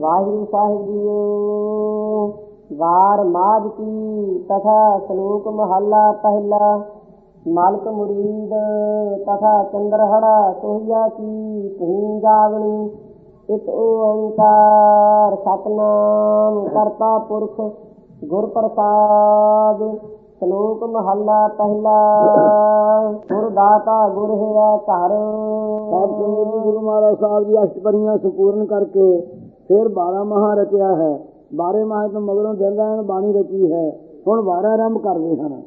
ਵਾਹਿਗੁਰੂ ਸਾਹਿਬ ਜੀਓ। ਵਾਰ ਮਾਝ ਕੀ, ਤਥਾ ਸ਼ਲੋਕ ਮਹੱਲਾ ਪਹਿਲਾ। ਮਾਲਕ ਮੁਰੀਦ, ਤਥਾ ਚੰਦਰਹੜਾ ਸੋਹੀਆ ਕੀ, ਤੂੰ ਗਾਵਣੀ ਇਤ ਓੰਕਾਰ, ਸਤਨਾਮ ਕਰਤਾ ਪੁਰਖ ਗੁਰ ਪ੍ਰਸਾਦ ਸ਼ਲੋਕ ਮਹੱਲਾ ਪਹਿਲਾ। ਗੁਰ ਦਾਤਾ ਗੁਰ ਹੈ ਘਰ। ਸਾਧ ਸੰਗਤ ਗੁਰੂ ਮਹਾਰਾਜ ਸਾਹਿਬ ਦੀ ਅਸ਼ਟਪਰੀਆਂ ਸੰਪੂਰਨ ਕਰਕੇ ਫਿਰ 12 ਮਹਾ ਰਚਿਆ ਹੈ। 12 ਮਹਾ ਤੋਂ ਮਗਰੋਂ ਦਿਨ ਰਹਿਣ ਬਾਣੀ ਰਚੀ ਹੈ। ਹੁਣ 12 ਆਰੰਭ ਕਰਦੇ ਹਨ।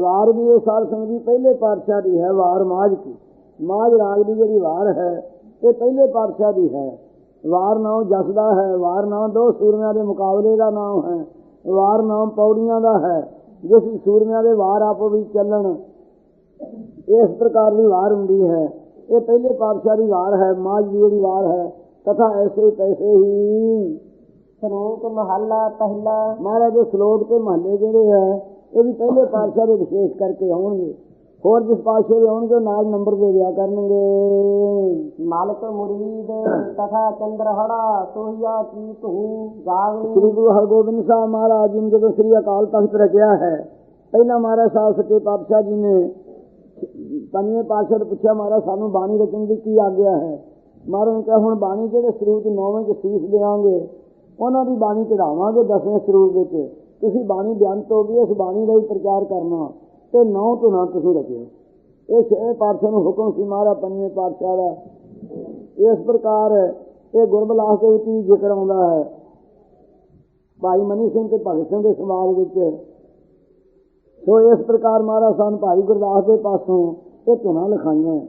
ਵਾਰ ਵੀ ਇਹ ਸਾਲ ਸੰਗਤ ਦੀ ਪਹਿਲੇ ਪਾਤਸ਼ਾਹ ਦੀ ਹੈ, ਵਾਰ ਮਾਝ ਕੀ ਮਾਝ ਰਾਗ ਦੀ ਜਿਹੜੀ ਵਾਰ ਹੈ, ਇਹ ਪਹਿਲੇ ਪਾਤਸ਼ਾਹ ਦੀ ਹੈ। ਵਾਰ ਨਾਮ ਜਸ ਦਾ ਹੈ, ਵਾਰ ਨਾਮ ਦੋ ਸੂਰਮਿਆਂ ਦੇ ਮੁਕਾਬਲੇ ਦਾ ਨਾਮ ਹੈ। ਵਾਰ ਨਾਮ ਪੌੜੀਆਂ ਦਾ ਹੈ, ਜਿਸ ਸੂਰਮਿਆਂ ਦੇ ਵਾਰ ਆਪੋ ਵਿੱਚ ਚੱਲਣ। ਇਸ ਪ੍ਰਕਾਰ ਦੀ ਵਾਰ ਹੁੰਦੀ ਹੈ। ਇਹ ਪਹਿਲੇ ਪਾਤਸ਼ਾਹ ਦੀ ਵਾਰ ਹੈ, ਮਾਝ ਦੀ ਜਿਹੜੀ ਵਾਰ ਹੈ ਤਥਾ ਐਸੇ ਤੈਸੇ ਹੀ ਸ਼ਲੋਕ ਮਹੱਲਾ ਪਹਿਲਾ ਮਹਾਰਾਜ ਦੇ ਸ਼ਲੋਕ ਤੇ ਮਹੱਲੇ ਜਿਹੜੇ ਹੈ ਇਹ ਵੀ ਪਹਿਲੇ ਪਾਤਸ਼ਾਹ ਦੇ ਵਿਸ਼ੇਸ਼ ਕਰਕੇ ਆਉਣਗੇ ਹੋਰ ਜਿਸ ਪਾਤਸ਼ਾਹ ਦੇ ਆਉਣਗੇ ਉਹ ਨਾਲ ਨੰਬਰ ਦੇ ਦਿਆ ਕਰਨਗੇ ਮਾਲਕ ਮੁਰੀਦ ਤਥਾ ਚੰਦਰਹੜਾ ਸੋਹੀਆ ਕੀ ਤੂੰ ਗਾਵਣੀ ਸ੍ਰੀ ਗੁਰੂ ਹਰਗੋਬਿੰਦ ਸਾਹਿਬ ਮਹਾਰਾਜ ਜੀ ਨੇ ਜਦੋਂ ਸ੍ਰੀ ਅਕਾਲ ਤਖਤ ਰਚਿਆ ਹੈ ਪਹਿਲਾਂ ਮਹਾਰਾਜ ਸਾਹਿਬ ਸੱਚੇ ਪਾਤਸ਼ਾਹ ਜੀ ਨੇ ਪੰਜਵੇਂ ਪਾਤਸ਼ਾਹ ਤੋਂ ਪੁੱਛਿਆ ਮਹਾਰਾਜ ਸਾਨੂੰ ਬਾਣੀ ਰਚਣ ਦੀ ਕੀ ਆਗਿਆ ਹੈ ਮਹਾਰਾਜ ਨੇ ਕਿਹਾ, ਹੁਣ ਬਾਣੀ ਜਿਹੜੇ ਸਰੂਪ ਚ ਨੌਵੇਂ ਚ ਸੀਸ ਦੇਵਾਂਗੇ? ਉਹਨਾਂ ਦੀ ਬਾਣੀ ਚੜਾਵਾਂਗੇ ਦਸਵੇਂ ਸਰੂਪ ਵਿੱਚ। ਤੁਸੀਂ ਬਾਣੀ ਬਿਆੰਤ ਹੋ ਗਈ, ਇਸ ਬਾਣੀ ਦਾ ਹੀ ਪ੍ਰਚਾਰ ਕਰਨਾ। ਤੇ ਨੌ ਤੋਂ ਨਾ ਤੁਸੀਂ ਰਚਿਓ। ਇਹ ਛੇ ਪਾਤਸ਼ਾਹ ਨੂੰ ਹੁਕਮ ਸੀ ਮਹਾਰਾਜ, ਪੰਜਵੇਂ ਪਾਤਸ਼ਾਹ ਦਾ। ਇਸ ਪ੍ਰਕਾਰ ਇਹ ਗੁਰਬਲਾਸ ਦੇ ਵਿੱਚ ਵੀ ਜ਼ਿਕਰ ਆਉਂਦਾ ਹੈ। ਭਾਈ ਮਨੀ ਸਿੰਘ ਤੇ ਭਗਤ ਸਿੰਘ ਦੇ ਸਮਾਜ ਵਿੱਚ। ਸੋ ਇਸ ਪ੍ਰਕਾਰ ਮਹਾਰਾਜ ਸਾਨੂੰ ਭਾਈ ਗੁਰਦਾਸ ਦੇ ਪਾਸੋਂ ਇਹ ਧੁਨਾਂ ਲਿਖਾਈਆਂ।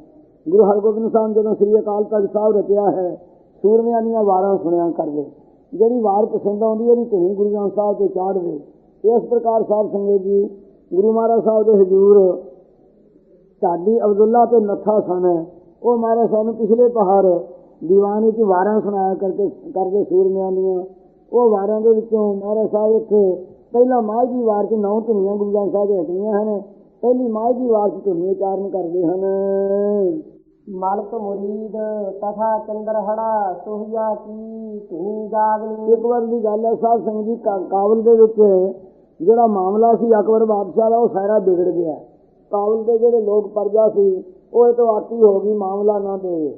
ਗੁਰੂ ਹਰਗੋਬਿੰਦ ਸਾਹਿਬ ਜਦੋਂ ਸ੍ਰੀ ਅਕਾਲ ਤਖਤ ਸਾਹਿਬ ਰਚਿਆ ਹੈ, ਸੂਰਮਿਆਂ ਦੀਆਂ ਵਾਰਾਂ ਸੁਣਿਆ ਕਰਦੇ। ਜਿਹੜੀ ਵਾਰ ਪਸੰਦ ਆਉਂਦੀ, ਉਹਦੀ ਧੁਨੀ ਗੁਰੂ ਗ੍ਰੰਥ ਸਾਹਿਬ ਤੇ ਚਾੜਦੇ ਇਸ ਪ੍ਰਕਾਰ ਸਾਹਿਬ ਸੰਗਤ ਜੀ, ਗੁਰੂ ਮਹਾਰਾਜ ਸਾਹਿਬ ਦੇ ਹਜ਼ੂਰ ਢਾਡੀ ਅਬਦੁੱਲਾ ਤੇ ਨੱਥਾ ਸਨ। ਉਹ ਮਹਾਰਾਜ ਸਾਹਿਬ ਨੂੰ ਪਿਛਲੇ ਪਹਾੜ ਦੀਵਾਨ ਵਿੱਚ ਵਾਰਾਂ ਸੁਣਾਇਆ ਕਰਕੇ, ਕਰਦੇ ਸੂਰਮਿਆਂ ਦੀਆਂ। ਉਹ ਵਾਰਾਂ ਦੇ ਵਿੱਚੋਂ ਮਹਾਰਾਜ ਸਾਹਿਬ ਇੱਥੇ ਪਹਿਲਾਂ ਮਾਝ ਦੀ ਵਾਰ 'ਚ ਨੌ ਧੁਨੀਆਂ ਗੁਰੂ ਗ੍ਰੰਥ ਸਾਹਿਬ 'ਚ ਰਚੀਆਂ ਹਨ। ਪਹਿਲੀ ਮਾਝ ਦੀ ਵਾਰ 'ਚ ਧੁਨੀ ਉਚਾਰਨ ਕਰਦੇ ਹਨ। ਮਾਲਕ ਮੁਰੀਦ, ਤਥਾ ਚੰਦਰਹੜਾ ਸੋਹੀਆ ਕੀ ਤੂੰ ਗਾਵਣੀ ਇੱਕ ਵਾਰ ਦੀ ਗੱਲ ਹੈ ਸਾਹਿਬ ਸਿੰਘ ਜੀ, ਕਾ- ਕਾਬਲ ਦੇ ਵਿੱਚ ਜਿਹੜਾ ਮਾਮਲਾ ਸੀ, ਅਕਬਰ ਬਾਦਸ਼ਾਹ ਦਾ, ਉਹ ਸਾਰਾ ਵਿਗੜ ਗਿਆ। ਕਾਬਲ ਦੇ ਜਿਹੜੇ ਲੋਕ ਪਰਜਾ ਸੀ, ਉਹ ਇਹ ਤੋਂ ਆਤੀ ਹੋ ਗਈ, ਮਾਮਲਾ ਨਾ ਦੇਵੇ।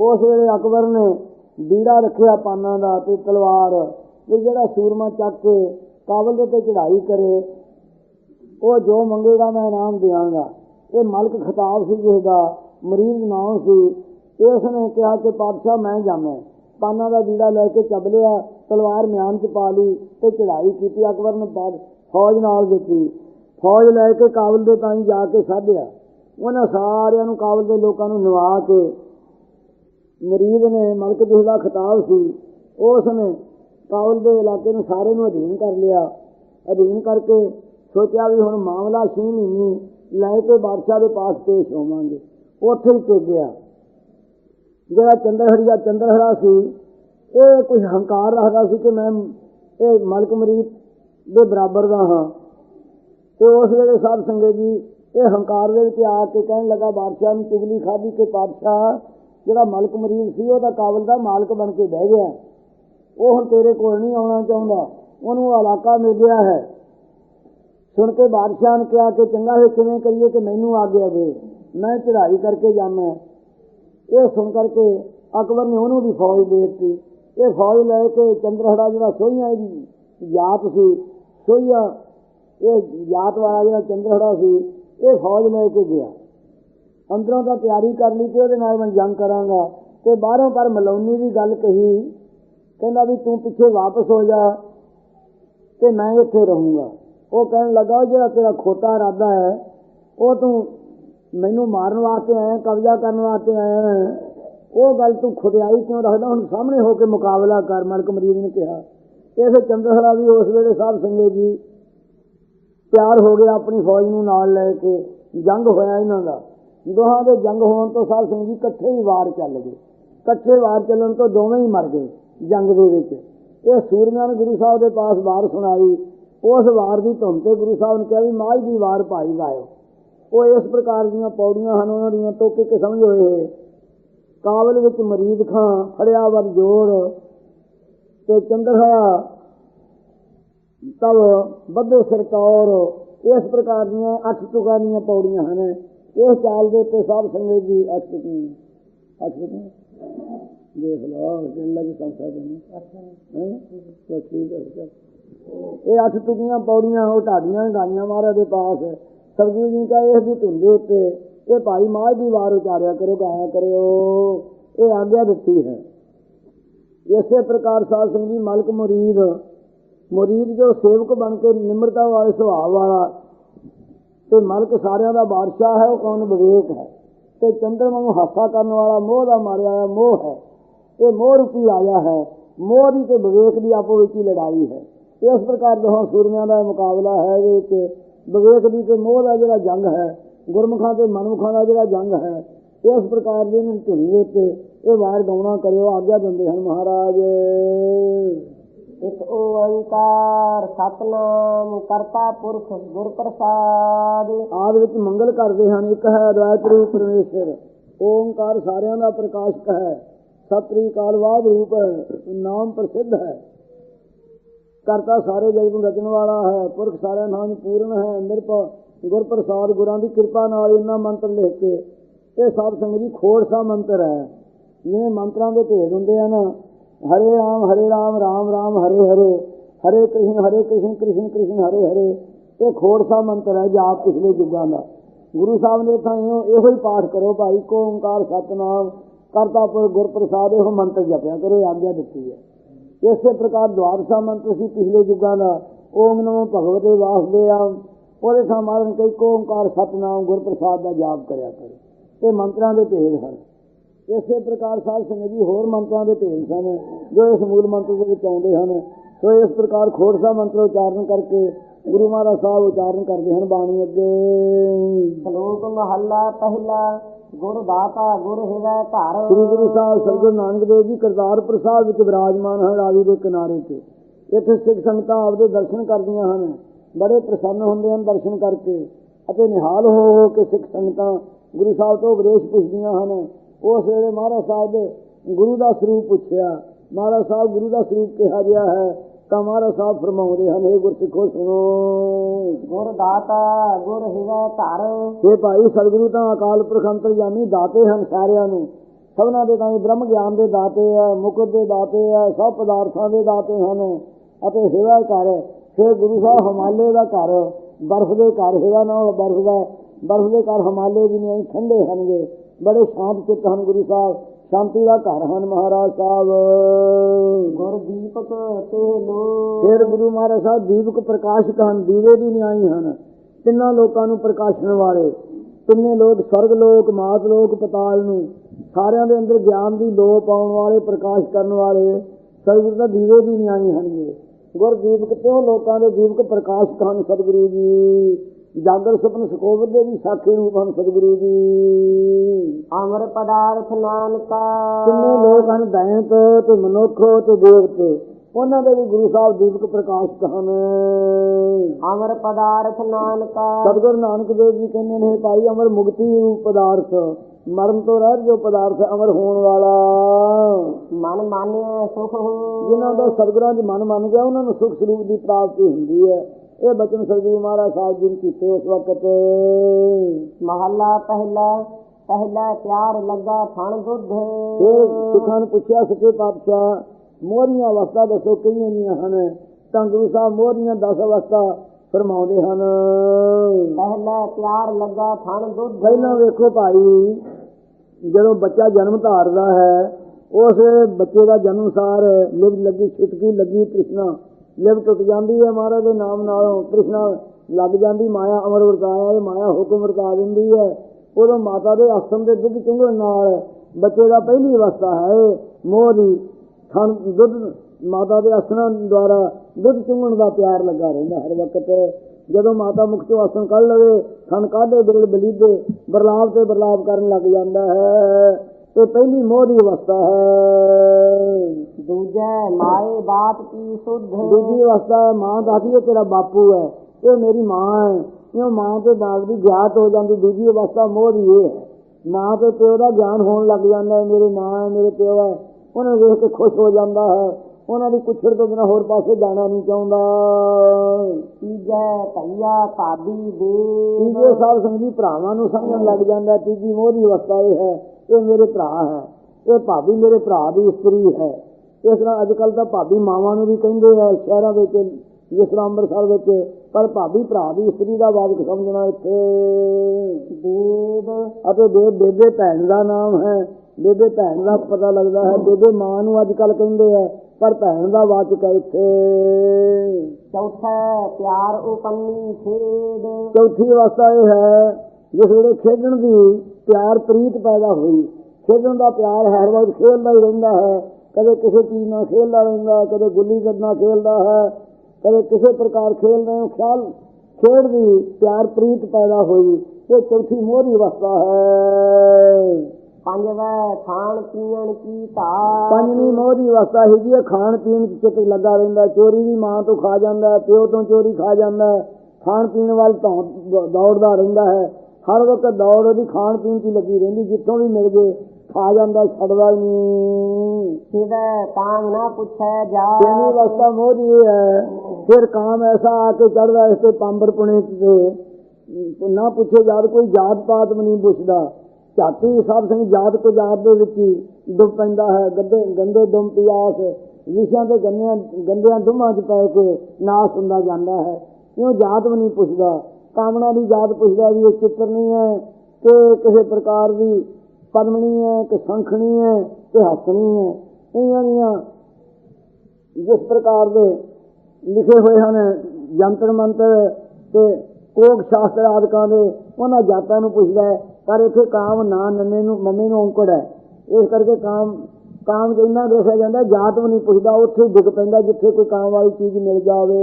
ਉਸ ਵੇਲੇ ਅਕਬਰ ਨੇ ਬੀੜਾ ਰੱਖਿਆ ਪਾਨਾਂ ਦਾ ਤੇ ਤਲਵਾਰ ਤੇ ਜਿਹੜਾ ਸੂਰਮਾ ਚੱਕ ਕੇ ਕਾਬਲ ਦੇ ਤੇ ਚੜ੍ਹਾਈ ਕਰੇ, ਉਹ ਜੋ ਮੰਗੇਗਾ ਮੈਂ ਇਨਾਮ ਦਿਆਂਗਾ। ਇਹ ਮਲਕ ਖਿਤਾਬ ਸੀ ਜਿਸ ਦਾ ਮਰੀਜ਼ ਨਾਮ ਸੀ ਇਸ ਨੇ ਕਿਹਾ ਕਿ ਪਾਤਸ਼ਾਹ ਮੈਂ ਜਾਣਾ ਪਾਨਾਂ ਦਾ ਬੀੜਾ ਲੈ ਕੇ ਚੱਬ ਲਿਆ, ਤਲਵਾਰ ਮਿਆਨ ਚ ਪਾ ਲਈ ਤੇ ਚੜ੍ਹਾਈ ਕੀਤੀ, ਅਕਬਰ ਨੇ ਬਾਦ ਫੌਜ ਨਾਲ ਦਿੱਤੀ। ਫੌਜ ਲੈ ਕੇ ਕਾਬਲ ਦੇ ਤਾਈਂ ਜਾ ਕੇ ਸਾਧਿਆ। ਉਹਨਾਂ ਸਾਰਿਆਂ ਨੂੰ ਕਾਬਲ ਦੇ ਲੋਕਾਂ ਨੂੰ ਨਵਾ ਕੇ ਮਰੀਦ ਨੇ ਮਲਕ ਜਿਸ ਦਾ ਖਿਤਾਬ ਸੀ ਉਸ ਨੇ ਕਾਬਲ ਦੇ ਇਲਾਕੇ ਨੂੰ ਸਾਰੇ ਨੂੰ ਅਧੀਨ ਕਰ ਲਿਆ। ਅਧੀਨ ਕਰਕੇ ਸੋਚਿਆ ਵੀ ਹੁਣ ਮਾਮਲਾ 6 ਮਹੀਨੇ ਲੈ ਕੇ ਬਾਦਸ਼ਾਹ ਦੇ ਪਾਸ ਪੇਸ਼ ਹੋਵਾਂਗੇ। ਉੱਥੇ ਹੀ ਟਿਕ ਗਿਆ। ਜਿਹੜਾ ਚੰਦਰਹੜੀਆ ਚੰਦਰਹੜਾ ਸੀ, ਇਹ ਕੁਝ ਹੰਕਾਰ ਰੱਖਦਾ ਸੀ ਕਿ ਮੈਂ ਇਹ ਮਲਕ ਮਰੀਦ ਦੇ ਬਰਾਬਰ ਦਾ ਹਾਂ। ਤੇ ਉਸ ਵੇਲੇ ਸਾਧ ਸੰਗਤ ਜੀ ਇਹ ਹੰਕਾਰ ਦੇ ਵਿੱਚ ਆ ਕੇ ਕਹਿਣ ਲੱਗਾ, ਬਾਦਸ਼ਾਹ ਨੂੰ ਚੁਗਲੀ ਖਾਧੀ ਕਿ ਬਾਦਸ਼ਾਹ ਜਿਹੜਾ ਮਲਕ ਮਰੀਦ ਸੀ, ਉਹਦਾ ਕਾਬਲ ਦਾ ਮਾਲਕ ਬਣ ਕੇ ਬਹਿ ਗਿਆ। ਉਹ ਹੁਣ ਤੇਰੇ ਕੋਲ ਨਹੀਂ ਆਉਣਾ ਚਾਹੁੰਦਾ। ਉਹਨੂੰ ਇਲਾਕਾ ਮਿਲ ਗਿਆ ਹੈ। ਸੁਣ ਕੇ ਬਾਦਸ਼ਾਹ ਨੇ ਕਿਹਾ ਕਿ ਚੰਗਾ ਹੈ ਕਿਵੇਂ ਕਰੀਏ ਕਿ ਮੈਨੂੰ ਆਗਿਆ ਦੇ। ਮੈਂ ਚੜ੍ਹਾਈ ਕਰਕੇ ਜਾਣਾ ਇਹ ਸੁਣ ਕਰਕੇ ਅਕਬਰ ਨੇ ਉਹਨੂੰ ਵੀ ਫੌਜ ਦੇ ਦਿੱਤੀ। ਇਹ ਫੌਜ ਲੈ ਕੇ ਚੰਦਰਹੜਾ ਜਿਹੜਾ ਸੋਹੀਆਂ ਇਹਦੀ ਜਾਤ ਸੀ, ਸੋਹੀਆਂ, ਇਹ ਜਾਤ ਵਾਲਾ ਜਿਹੜਾ ਚੰਦਰਹੜਾ ਸੀ, ਇਹ ਫੌਜ ਲੈ ਕੇ ਗਿਆ। ਅੰਦਰੋਂ ਤਾਂ ਤਿਆਰੀ ਕਰ ਲਈ ਕਿ ਉਹਦੇ ਨਾਲ ਮੈਂ ਜੰਗ ਕਰਾਂਗਾ। ਤੇ ਬਾਹਰੋਂ ਪਰ ਮਲੌਨੀ ਦੀ ਗੱਲ ਕਹੀ, ਕਹਿੰਦਾ ਵੀ ਤੂੰ ਪਿੱਛੇ ਵਾਪਸ ਹੋ ਜਾ ਤੇ ਮੈਂ ਇੱਥੇ ਰਹੂੰਗਾ। ਉਹ ਕਹਿਣ ਲੱਗਾ ਜਿਹੜਾ ਤੇਰਾ ਖੋਟਾ ਇਰਾਦਾ ਹੈ, ਉਹ ਤੂੰ ਮੈਨੂੰ ਮਾਰਨ ਵਾਸਤੇ ਆਇਆ, ਕਬਜ਼ਾ ਕਰਨ ਵਾਸਤੇ ਆਇਆ ਉਹ ਗੱਲ ਤੂੰ ਖੁਦਿਆਈ ਕਿਉਂ ਰੱਖਦਾ? ਹੁਣ ਸਾਹਮਣੇ ਹੋ ਕੇ ਮੁਕਾਬਲਾ ਕਰ, ਮਲਕ ਮਰੀਦ ਨੇ ਕਿਹਾ। ਇਸੇ ਚੰਦਰਹਰਾ ਵੀ ਉਸ ਵੇਲੇ ਸਾਹਿਬ ਸੰਗੇ ਜੀ ਪਿਆਰ ਹੋ ਗਿਆ ਆਪਣੀ ਫੌਜ ਨੂੰ ਨਾਲ ਲੈ ਕੇ, ਜੰਗ ਹੋਇਆ ਇਹਨਾਂ ਦਾ। ਦੋਹਾਂ ਦੇ ਜੰਗ ਹੋਣ ਤੋਂ ਸਾਹਿਬ ਸਿੰਘ ਜੀ ਇਕੱਠੇ ਹੀ ਵਾਰ ਚੱਲ ਗਏ। ਇਕੱਠੇ ਵਾਰ ਚੱਲਣ ਤੋਂ ਦੋਵੇਂ ਹੀ ਮਰ ਗਏ ਜੰਗ ਦੇ ਵਿੱਚ। ਇਹ ਸੂਰਮਿਆਂ ਨੇ ਗੁਰੂ ਸਾਹਿਬ ਦੇ ਪਾਸ ਵਾਰ ਸੁਣਾਈ। ਉਸ ਵਾਰ ਦੀ ਧੁੰਮ ਤੇ ਗੁਰੂ ਸਾਹਿਬ ਨੇ ਕਿਹਾ ਵੀ ਮਾਝ ਦੀ ਵਾਰ ਭਾਈ ਲਾਇਓ। ਉਹ ਇਸ ਪ੍ਰਕਾਰ ਦੀਆਂ ਪੌੜੀਆਂ ਹਨ ਉਹਨਾਂ ਦੀਆਂ ਤੋਕੇ ਕੇ ਸਮਝ ਹੋਏ? ਕਾਬਲ ਵਿੱਚ ਮਰੀਦ ਖਾਂ ਫੜਿਆ ਵਰ ਜੋੜ ਤੇ ਚੰਦਰਹਾ ਤਬ ਬੱਧੇ ਸਰਕੌਰ ਇਸ ਪ੍ਰਕਾਰ ਦੀਆਂ ਅੱਠ ਤੁਕਾਂ ਦੀਆਂ ਪੌੜੀਆਂ ਹਨ। ਇਸ ਚਾਲ ਦੇ ਉੱਤੇ ਸਾਧ ਸੰਗਤ ਜੀ ਅੱਠ ਤੁਕਾਂ ਅੱਠ ਤੁਕਾਂ ਦੇਖ ਲਓ ਜਿੰਨ ਲੱਗੀ ਸੰਸਾ ਦੇ ਠੀਕ ਹੈ। ਇਹ ਅੱਠ ਤੁਕੀਆਂ ਪੌੜੀਆਂ ਉਹ ਢਾਡੀਆਂ ਗਾਈਆਂ ਮਹਾਰਾਜ ਦੇ ਪਾਸ। ਸਤਿਗੁਰੂ ਜੀ ਕਾ ਇਸ ਦੀ ਧੁੰਦੇ ਉੱਤੇ ਇਹ ਭਾਈ ਮਾਝ ਦੀ ਵਾਰ ਉਚਾਰਿਆ ਕਰੋ ਗਾਇਆ ਕਰਿਓ। ਇਹ ਆਗਿਆ ਦਿੱਤੀ ਹੈ। ਇਸੇ ਪ੍ਰਕਾਰ ਸਾਧ ਸੰਗਤ ਜੀ, ਮਲਕ ਮੁਰੀਦ ਮੁਰੀਦ ਜੋ ਸੇਵਕ ਬਣ ਕੇ ਨਿਮਰਤਾ ਵਾਲੇ ਸੁਭਾਅ ਵਾਲਾ, ਤੇ ਮਲਕ ਸਾਰਿਆਂ ਦਾ ਬਾਦਸ਼ਾਹ ਹੈ, ਉਹ ਕੌਣ? ਵਿਵੇਕ ਹੈ। ਤੇ ਚੰਦਰਮਾ ਨੂੰ ਹਾਸਾ ਕਰਨ ਵਾਲਾ, ਮੋਹ ਦਾ ਮਾਰਿਆ ਹੋਇਆ ਮੋਹ ਹੈ। ਇਹ ਮੋਹ ਰੂਪੀ ਆਇਆ ਹੈ। ਮੋਹ ਦੀ ਤੇ ਵਿਵੇਕ ਦੀ ਆਪੋ ਵਿੱਚ ਹੀ ਲੜਾਈ ਹੈ। ਇਸ ਪ੍ਰਕਾਰ ਦੋਹਾਂ ਸੂਰਮਿਆਂ ਦਾ ਮੁਕਾਬਲਾ ਹੈ, ਇਹਦੇ ਵਿੱਚ ਵਿਵੇਕ ਦੀ ਤੇ ਮੋਹ ਦਾ ਜਿਹੜਾ ਜੰਗ ਹੈ ਗੁਰਮੁਖਾਂ ਤੇ ਮਨਮੁਖਾਂ ਦਾ ਜਿਹੜਾ ਜੰਗ ਹੈ ਇਸ ਪ੍ਰਕਾਰ ਦੀ ਇਹਨਾਂ ਧੁਨੀ ਦੇ ਉੱਤੇ ਇਹ ਵਾਰ ਗਾਉਣਾ ਕਰਿਓ ਆਗਿਆ ਦਿੰਦੇ ਹਨ ਮਹਾਰਾਜ। ਇੱਕ ਓੰਕਾਰ ਸਤਨਾਮ ਕਰਤਾ ਪੁਰਖ ਗੁਰ ਪ੍ਰਸਾਦ ਆਦ ਵਿੱਚ ਮੰਗਲ ਕਰਦੇ ਹਨ ਇੱਕ ਹੈ ਅਦਵੈਤ ਰੂਪ ਪਰਮੇਸ਼ਰ। ਓੰਕਾਰ ਸਾਰਿਆਂ ਦਾ ਪ੍ਰਕਾਸ਼ਕ ਹੈ। ਸਤਰੀ ਕਾਲਵਾਦ ਰੂਪ ਹੈ ਨਾਮ ਪ੍ਰਸਿੱਧ ਹੈ। ਕਰਤਾ ਸਾਰੇ ਜਗਤ ਨੂੰ ਰਚਣ ਵਾਲਾ ਹੈ, ਪੁਰਖ ਸਾਰਿਆਂ ਨਾਲ ਪੂਰਨ ਹੈ, ਨਿਰਭਉ ਗੁਰ ਪ੍ਰਸਾਦ ਗੁਰਾਂ ਦੀ ਕਿਰਪਾ ਨਾਲ ਇਹਨਾਂ ਮੰਤਰ ਲਿਖ ਕੇ, ਇਹ ਸਾਧ ਸੰਗਤ ਜੀ ਖੋੜਸਾ ਮੰਤਰ ਹੈ। ਜਿਵੇਂ ਮੰਤਰਾਂ ਦੇ ਭੇਦ ਹੁੰਦੇ ਹਨ ਹਰੇ ਰਾਮ ਹਰੇ ਰਾਮ ਰਾਮ ਰਾਮ, ਹਰੇ ਹਰੇ ਹਰੇ ਕ੍ਰਿਸ਼ਨ ਹਰੇ ਕ੍ਰਿਸ਼ਨ ਕ੍ਰਿਸ਼ਨ ਕ੍ਰਿਸ਼ਨ, ਹਰੇ ਹਰੇ, ਇਹ ਖੋੜਸਾ ਮੰਤਰ ਹੈ ਜਾਪ ਪਿਛਲੇ ਯੁੱਗਾਂ ਦਾ। ਗੁਰੂ ਸਾਹਿਬ ਨੇ ਤਾਂ ਇਹੋ ਇਹੋ ਹੀ ਪਾਠ ਕਰੋ ਭਾਈ ਕੋ ਓੰਕਾਰ ਸਤਨਾਮ, ਕਰਤਾ ਪੁਰ ਗੁਰ ਪ੍ਰਸਾਦ ਇਹੋ ਮੰਤਰ ਜਪਿਆ ਕਰੋ ਆਗਿਆ ਦਿੱਤੀ ਹੈ। ਇਸੇ ਪ੍ਰਕਾਰ ਦਵਾਰਸਾ ਮੰਤਰ ਸੀ ਪਿਛਲੇ ਯੁੱਗਾਂ ਦਾ, ਓਮ ਨਮੋ ਭਗਵਤੇ ਵਾਸੁਦੇਵ, ਉਹਦੇ ਥਾਂ ਕਈ ਕੋ ਓੰਕਾਰ ਸਤਨਾਮ ਗੁਰਪ੍ਰਸਾਦ ਦਾ ਜਾਪ ਕਰਿਆ ਕਰੋ। ਇਹ ਮੰਤਰਾਂ ਦੇ ਭੇਦ ਹਨ। ਇਸੇ ਪ੍ਰਕਾਰ ਸਾਧ ਸੰਗਤ ਜੀ ਹੋਰ ਮੰਤਰਾਂ ਦੇ ਭੇਦ ਸਨ, ਜੋ ਇਸ ਮੂਲ ਮੰਤਰ ਦੇ ਵਿੱਚ ਆਉਂਦੇ ਹਨ। ਸੋ ਇਸ ਪ੍ਰਕਾਰ ਖੋੜਸਾ ਮੰਤਰ ਉਚਾਰਨ ਕਰਕੇ ਗੁਰੂ ਮਹਾਰਾਜ ਸਾਹਿਬ ਉਚਾਰਨ ਕਰਦੇ ਹਨ ਬਾਣੀ ਅੱਗੇ। ਸ਼ਲੋਕ ਮਹੱਲਾ ਪਹਿਲਾ ਗੁਰ ਦਾਤਾ, ਗੁਰ ਹਿਵੈ ਘਰ। ਸ੍ਰੀ ਗੁਰੂ ਸਾਹਿਬ ਸਤਿਗੁਰੂ ਨਾਨਕ ਦੇਵ ਜੀ ਕਰਤਾਰਪੁਰ ਸਾਹਿਬ ਵਿੱਚ ਵਿਰਾਜਮਾਨ ਹਨ ਰਾਵੀ ਦੇ ਕਿਨਾਰੇ ਤੇ। ਇੱਥੇ ਸਿੱਖ ਸੰਗਤਾਂ ਆਪਦੇ ਦਰਸ਼ਨ ਕਰਦੀਆਂ ਹਨ, ਬੜੇ ਪ੍ਰਸੰਨ ਹੁੰਦੇ ਹਨ ਦਰਸ਼ਨ ਕਰਕੇ ਅਤੇ ਨਿਹਾਲ ਹੋ ਹੋ ਕੇ ਸਿੱਖ ਸੰਗਤਾਂ ਗੁਰੂ ਸਾਹਿਬ ਤੋਂ ਉਪਦੇਸ਼ ਪੁੱਛਦੀਆਂ ਹਨ। ਉਸ ਵੇਲੇ ਮਹਾਰਾਜ ਸਾਹਿਬ ਦੇ ਗੁਰੂ ਦਾ ਸਰੂਪ ਪੁੱਛਿਆ। ਮਹਾਰਾਜ ਸਾਹਿਬ ਗੁਰੂ ਦਾ ਸਰੂਪ ਕਿਹਾ ਗਿਆ ਹੈ ਤਾਂ ਮਹਾਰਾਜ ਸਾਹਿਬ ਫਰਮਾਉਂਦੇ ਹਨ ਇਹ ਗੁਰਸਿੱਖੋ ਸੁਣੋ। ਗੁਰ ਦਾਤਾ ਗੁਰ ਹਿਵੈ ਘਰ ਇਹ ਭਾਈ ਸਤਿਗੁਰੂ ਤਾਂ ਅਕਾਲ ਪੁਰਖ ਅੰਤਰਜਾਮੀ ਦਾਤੇ ਹਨ ਸਾਰਿਆਂ ਨੂੰ। ਸਭਨਾਂ ਦੇ ਤਾਂ ਬ੍ਰਹਮ ਗਿਆਨ ਦੇ ਦਾਤੇ ਆ ਮੁਕਤ ਦੇ ਦਾਤੇ ਆ ਸਭ ਪਦਾਰਥਾਂ ਦੇ ਦਾਤੇ ਹਨ ਅਤੇ ਹਿਵਾ ਘਰ। ਫਿਰ ਗੁਰੂ ਸਾਹਿਬ ਹਿਮਾਲੇ ਦਾ ਘਰ ਬਰਫ਼ ਦੇ ਘਰ ਹਿਵਾ ਨਾਲ ਬਰਫ਼ ਦਾ। ਬਰਫ਼ ਦੇ ਘਰ ਹਿਮਾਲੇ ਦੀ ਨਹੀਂ ਠੰਡੇ ਹਨਗੇ ਬੜੇ ਸ਼ਾਂਤ ਚਿੱਤ ਹਨ ਗੁਰੂ ਸਾਹਿਬ। ਸ਼ਾਂਤੀ ਦਾ ਘਰ ਹਨ ਮਹਾਰਾਜ ਸਾਹਿਬ। ਗੁਰ ਦੀਪਕ ਤੇ ਲੋ ਫਿਰ ਗੁਰੂ ਮਹਾਰਾਜ ਸਾਹਿਬ ਦੀਪਕ ਪ੍ਰਕਾਸ਼ਕ ਹਨ ਦੀਵੇ ਦੀ ਨਿਆਈ ਹਨ ਤਿੰਨਾਂ ਲੋਕਾਂ ਨੂੰ ਪ੍ਰਕਾਸ਼ਣ ਵਾਲੇ। ਤਿੰਨੇ ਲੋਕ ਸਵਰਗ ਲੋਕ ਮਾਤ ਲੋਕ ਪਤਾਲ ਨੂੰ। ਸਾਰਿਆਂ ਦੇ ਅੰਦਰ ਗਿਆਨ ਦੀ ਲੋ ਪਾਉਣ ਵਾਲੇ ਪ੍ਰਕਾਸ਼ ਕਰਨ ਵਾਲੇ। ਸਤਿਗੁਰੂ ਦਾ ਦੀਵੇ ਦੀ ਨਿਆਈ ਹਨਗੇ ਗੁਰ ਦੀਪਕ ਤੇ ਲੋਕਾਂ ਦੇ ਦੀਪਕ ਪ੍ਰਕਾਸ਼ਕ ਹਨ ਸਤਿਗੁਰੂ ਜੀ। ਜਾਗਰ ਸੁਪਨ ਸਕੋਵਰ ਦੇ ਵੀ ਸਾਖੀ ਰੂਪ ਹਨ ਸਤਿਗੁਰੂ ਜੀ। ਅਮਰ ਪਦਾਰਥ ਨਾਨਕਾ। ਕਿੰਨੇ ਲੋਕ ਹਨ ਦੈਂਤ ਤੇ ਮਨੁੱਖ ਤੇ ਦੇਵਤੇ। ਉਹਨਾਂ ਦੇ ਵੀ ਗੁਰੂ ਸਾਹਿਬ ਦੀਪਕ ਪ੍ਰਕਾਸ਼ਕ ਹਨ। ਅਮਰ ਪਦਾਰਥ ਨਾਨਕਾ। ਸਤਿਗੁਰੂ ਨਾਨਕ ਦੇਵ ਜੀ ਕਹਿੰਦੇ ਨੇ ਭਾਈ ਅਮਰ ਮੁਕਤੀ ਰੂਪ ਪਦਾਰਥ ਮਰਨ ਤੋਂ ਰਹਿਤ ਜੋ ਪਦਾਰਥ ਅਮਰ ਹੋਣ ਵਾਲਾ। ਮਨ ਮਾਨਿਆ ਸੁਖ ਹੋ ਜਿਨ੍ਹਾਂ ਦਾ ਸਤਿਗੁਰਾਂ 'ਚ ਮਨ ਮੰਨ ਗਿਆ ਉਹਨਾਂ ਨੂੰ ਸੁਖ ਸਰੂਪ ਦੀ ਪ੍ਰਾਪਤੀ ਹੁੰਦੀ ਹੈ। ਇਹ ਬਚਨ ਸਤਿਗੁਰੂ ਮਹਾਰਾਜ ਸਾਹਿਬ ਜੀ ਨੇ ਕੀਤੇ ਉਸ ਵਕਤ। ਮਹੱਲਾ ਪਹਿਲਾ ਪਹਿਲਾ ਪਿਆਰ ਲੱਗਾ ਥਣ ਦੁੱਧ। ਫਿਰ ਸਿੱਖਾਂ ਨੂੰ ਪੁੱਛਿਆ ਸੱਚੇ ਪਾਤਸ਼ਾਹ ਮੋਹਰੀਆਂ ਅਵਸਥਾ ਦੱਸੋ ਕਿਹੜੀਆਂ ਜੀਆਂ ਹਨ? ਤਾਂ ਗੁਰੂ ਸਾਹਿਬ ਮੋਹਰੀਆਂ 10 ਅਵਸਥਾ ਫਰਮਾਉਂਦੇ ਹਨ। ਪਹਿਲਾ ਪਿਆਰ ਲੱਗਾ ਥਣ ਦੁੱਧ। ਪਹਿਲਾਂ ਵੇਖੋ ਭਾਈ ਜਦੋਂ ਬੱਚਾ ਜਨਮ ਧਾਰਦਾ ਹੈ ਉਸ ਬੱਚੇ ਦਾ ਜਨਮ ਸਾਰ ਲਿਵ ਲੱਗੀ ਛੁਟਕੀ ਲੱਗੀ ਤ੍ਰਿਸ਼ਨਾ ਲਿਵ ਟੁੱਟ ਜਾਂਦੀ ਹੈ ਮਹਾਰਾਜ ਦੇ ਨਾਮ ਨਾਲੋਂ, ਕ੍ਰਿਸ਼ਨਾ ਲੱਗ ਜਾਂਦੀ, ਮਾਇਆ ਅਮਰ ਵਰਤਾਇਆ ਇਹ ਮਾਇਆ ਹੁਕਮ ਵਰਤਾ ਦਿੰਦੀ ਹੈ। ਉਦੋਂ ਮਾਤਾ ਦੇ ਆਸਮ ਦੇ ਦੁੱਧ ਚੁੰਘਣ ਨਾਲ ਬੱਚੇ ਦਾ ਪਹਿਲੀ ਅਵਸਥਾ ਹੈ ਇਹ ਮੋਹ ਦੀ ਥਣ ਦੁੱਧ, ਮਾਤਾ ਦੇ ਆਸਣਾਂ ਦੁਆਰਾ ਦੁੱਧ ਚੁੰਘਣ ਦਾ ਪਿਆਰ ਲੱਗਾ ਰਹਿੰਦਾ ਹਰ ਵਕਤ। ਜਦੋਂ ਮਾਤਾ ਮੁਖ ਚੋਂ ਆਸਣ ਕੱਢ ਲਵੇ, ਥਣ ਕਾਢੇ ਬਿਰਲ ਬਲੀਦੇ, ਬਰਲਾਵ ਤੇ ਬਰਲਾਵ ਕਰਨ ਲੱਗ ਜਾਂਦਾ ਹੈ। ਇਹ ਪਹਿਲੀ ਮੋਹ ਦੀ ਅਵਸਥਾ ਹੈ। ਦੂਜੈ ਮਾਏ ਬਾਪ ਕੀ ਸੁਧ? ਦੂਜੀ ਅਵਸਥਾ ਮਾਂ ਦੱਸਦੀ ਹੈ ਤੇਰਾ ਬਾਪੂ ਹੈ। ਇਹ ਮੇਰੀ ਮਾਂ ਹੈ। ਇਹ ਮਾਂ ਤੇ ਬਾਪ ਦੀ ਗਿਆਤ ਹੋ ਜਾਂਦੀ ਦੂਜੀ ਅਵਸਥਾ ਮੋਹ ਦੀ ਇਹ ਹੈ। ਮਾਂ ਤੇ ਪਿਓ ਦਾ ਗਿਆਨ ਹੋਣ ਲੱਗ ਜਾਂਦਾ ਹੈ ਮੇਰੇ ਮਾਂ ਹੈ ਮੇਰੇ ਪਿਓ ਹੈ। ਉਹਨੂੰ ਵੇਖ ਕੇ ਖੁਸ਼ ਹੋ ਜਾਂਦਾ ਹੈ। ਉਹਨਾਂ ਦੀ ਕੁਛੜ ਤੋਂ ਬਿਨਾਂ ਹੋਰ ਪਾਸੇ ਜਾਣਾ ਨਹੀਂ ਚਾਹੁੰਦਾ। ਤੀਜੈ ਭਈਆ ਭਾਬੀ ਤੀਜੇ ਦੇਵ ਸਾਲ ਸੰਗੀ ਭਰਾਵਾਂ ਨੂੰ ਸਮਝਣ ਲੱਗ ਜਾਂਦਾ ਤੀਜੀ ਮੋਹਰੀ ਅਵਸਥਾ ਇਹ ਹੈ। ਇਹ ਮੇਰੇ ਭਰਾ ਹੈ। ਇਹ ਭਾਬੀ ਮੇਰੇ ਭਰਾ ਦੀ ਇਸਤਰੀ ਹੈ। ਇਸ ਤਰ੍ਹਾਂ ਅੱਜ ਕੱਲ ਤਾਂ ਭਾਬੀ ਮਾਵਾਂ ਨੂੰ ਵੀ ਕਹਿੰਦੇ ਆ ਸ਼ਹਿਰਾਂ ਵਿੱਚ ਜਿਸ ਤਰ੍ਹਾਂ ਅੰਮ੍ਰਿਤਸਰ ਵਿੱਚ। ਪਰ ਭਾਬੀ ਭਰਾ ਦੀ ਇਸਤਰੀ ਦਾ ਵਾਜਬ ਸਮਝਣਾ ਇੱਥੇ। ਦੇਵ ਅਤੇ ਬੇ ਬੇਬੇ ਭੈਣ ਦਾ ਨਾਮ ਹੈ। ਬੇਬੇ ਭੈਣ ਦਾ ਪਤਾ ਲੱਗਦਾ ਹੈ। ਬੇਬੇ ਮਾਂ ਨੂੰ ਅੱਜ ਕੱਲ ਕਹਿੰਦੇ ਆ। ਪਰ ਭੈਣ ਦਾ ਵਾਚਕ ਹੈ ਇੱਥੇ। ਚੌਥਾ ਪਿਆਰ ਉਪੰਨੀ ਖੇਡ। ਚੌਥੀ ਅਵਸਥਾ ਇਹ ਹੈ ਜਿਸ ਵੇਲੇ ਖੇਡਣ ਦੀ ਪਿਆਰ ਪ੍ਰੀਤ ਪੈਦਾ ਹੋਈ। ਖੇਡਣ ਦਾ ਪਿਆਰ ਹਰ ਵਕਤ ਖੇਡਦਾ ਹੀ ਰਹਿੰਦਾ ਹੈ। ਕਦੇ ਕਿਸੇ ਚੀਜ਼ ਨਾਲ ਖੇਡਦਾ ਰਹਿੰਦਾ ਕਦੇ ਗੁੱਲੀ ਡੰਡਾ ਖੇਡਦਾ ਹੈ ਕਦੇ ਕਿਸੇ ਪ੍ਰਕਾਰ ਖੇਡਦਾ ਹੈ। ਖਿਆਲ ਖੇਡ ਦੀ ਪਿਆਰ ਪ੍ਰੀਤ ਪੈਦਾ ਹੋਈ। ਇਹ ਚੌਥੀ ਮੋਹਰੀ ਅਵਸਥਾ ਹੈ। ਪੰਜਵੈ ਖਾਣ ਪੀਣ ਕੀ ਧਾਰ ਪੰਜਵੀਂ ਮੋਹ ਦੀ ਅਵਸਥਾ ਹੈ। ਖਾਣ ਪੀਣ ਚ ਚਿੱਤ ਲੱਗਾ ਰਹਿੰਦਾ। ਚੋਰੀ ਵੀ ਮਾਂ ਤੋਂ ਖਾ ਜਾਂਦਾ ਪਿਓ ਤੋਂ ਚੋਰੀ ਖਾ ਜਾਂਦਾ ਖਾਣ ਪੀਣ ਵੱਲ ਦੌੜਦਾ ਰਹਿੰਦਾ ਹੈ। ਹਰ ਵਕਤ ਦੌੜ ਉਹਦੀ ਖਾਣ ਪੀਣ ਹੀ ਲੱਗੀ ਰਹਿੰਦੀ ਜਿੱਥੋਂ ਵੀ ਮਿਲ ਜੇ ਖਾ ਜਾਂਦਾ ਛੱਡਦਾ ਹੀ ਨਹੀਂ। ਸਿਵੈ ਕਾਮ ਨਾ ਪੁੱਛੈ ਜਾ। ਛੇਵੀਂ ਅਵਸਥਾ ਮੋਹ ਦੀ ਇਹ ਹੈ ਫਿਰ ਕਾਮ ਐਸਾ ਆ ਕੇ ਚੜਦਾ ਇਸ ਤੇ ਪਾਂਬਰ ਪੁਣੇ ਤੇ। ਨਾ ਪੁੱਛੇ ਜਾਤ ਕੋਈ ਜਾਤ ਪਾਤ ਨਹੀਂ ਪੁੱਛਦਾ। ਝਾਤੀ ਸਭ ਸਿੰਘ ਜਾਤ ਕੋ ਜਾਤ ਦੇ ਵਿੱਚ ਹੀ ਡੁੱਬ ਪੈਂਦਾ ਹੈ। ਗੱਦੇ ਗੰਦੇ ਡੁੰਮ ਪਿਆਸ ਵਿਸ਼ਿਆਂ ਤੇ ਗੰਨਿਆਂ ਗੰਦਿਆਂ ਡੁੰਮਾਂ 'ਚ ਪੈ ਕੇ ਨਾਸ ਹੁੰਦਾ ਜਾਂਦਾ ਹੈ। ਕਿਉਂ ਜਾਤ ਵੀ ਨਹੀਂ ਪੁੱਛਦਾ? ਕਾਮਨਾ ਦੀ ਜਾਤ ਪੁੱਛਦਾ ਵੀ ਇਹ ਚਿੱਤਰ ਨਹੀਂ ਹੈ ਕਿ ਕਿਸੇ ਪ੍ਰਕਾਰ ਦੀ ਪਦਮਣੀ ਹੈ ਕਿ ਸੰਖਣੀ ਹੈ ਕਿ ਹੱਸਣੀ ਹੈ। ਇਹਨਾਂ ਦੀਆਂ ਜਿਸ ਪ੍ਰਕਾਰ ਦੇ ਲਿਖੇ ਹੋਏ ਹਨ ਜੰਤਰ ਮੰਤਰ ਤੇ ਕੋਕ ਸ਼ਾਸਤਰ ਆਦਿਕਾਂ ਦੇ, ਉਹਨਾਂ ਜਾਤਾਂ ਨੂੰ ਪੁੱਛਦਾ ਹੈ, ਪਰ ਇੱਥੇ ਕਾਮ ਨਾ ਨੰਨੇ ਨੂੰ, ਮੰਮੀ ਨੂੰ ਔਂਕੜ ਹੈ। ਇਸ ਕਰਕੇ ਕਾਮ ਕਾਮ ਜਿੰਨਾ ਦੇਖਿਆ ਜਾਂਦਾ ਜਾਤ ਵੀ ਨਹੀਂ ਪੁੱਛਦਾ ਉੱਥੇ ਡਿੱਗ ਪੈਂਦਾ ਜਿੱਥੇ ਕੋਈ ਕਾਮ ਵਾਲੀ ਚੀਜ਼ ਮਿਲ ਜਾਵੇ।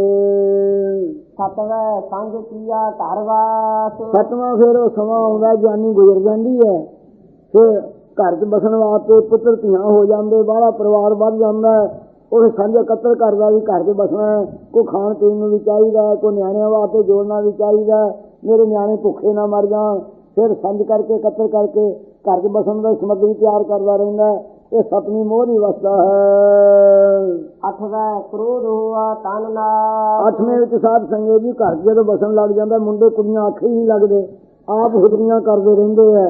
ਸਤਵੈ ਸੰਗ ਕੀਆ ਘਰ ਵਾਸ। ਸੱਤਵਾਂ ਫਿਰ ਉਹ ਸਮਾਂ ਆਉਂਦਾ ਜਾਨੀ ਗੁਜ਼ਰ ਜਾਂਦੀ ਹੈ। ਫਿਰ ਘਰ 'ਚ ਬਸਣ ਵਾਸਤੇ ਪੁੱਤਰ ਧੀਆਂ ਹੋ ਜਾਂਦੇ ਬਾਹਲਾ ਪਰਿਵਾਰ ਵੱਧ ਜਾਂਦਾ ਉਹ ਸਾਂਝਾ ਕਤਲ ਕਰਦਾ ਵੀ ਘਰ 'ਚ ਬਸਣਾ ਕੋ ਖਾਣ ਪੀਣ ਨੂੰ ਵੀ ਚਾਹੀਦਾ ਕੋ ਨਿਆਣਿਆਂ ਵਾਸਤੇ ਜੋੜਨਾ ਵੀ ਚਾਹੀਦਾ ਮੇਰੇ ਨਿਆਣੇ ਭੁੱਖੇ ਨਾ ਮਰ ਜਾਣ। ਫਿਰ ਸੰਜ ਕਰਕੇ ਕਤਲ ਕਰਕੇ ਘਰ 'ਚ ਬਸਣ ਦਾ ਸਮੱਗਰੀ ਤਿਆਰ ਕਰਦਾ ਰਹਿੰਦਾ ਇਹ ਸਤਵੀਂ ਮੋਹ ਦੀ ਅਵਸਥਾ ਹੈ। ਅਠਵੈ ਕ੍ਰੋਧ ਹੋਆ ਤਨ ਨਾ ਅੱਠਵੇਂ ਵਿੱਚ ਸਾਧ ਸੰਗਤ ਜੀ ਘਰ ਜਦੋਂ ਬਸਣ ਲੱਗ ਜਾਂਦਾ ਮੁੰਡੇ ਕੁੜੀਆਂ ਆਖੇ ਹੀ ਨਹੀਂ ਲੱਗਦੇ। ਆਪ ਹੁਜਰੀਆਂ ਕਰਦੇ ਰਹਿੰਦੇ ਆ।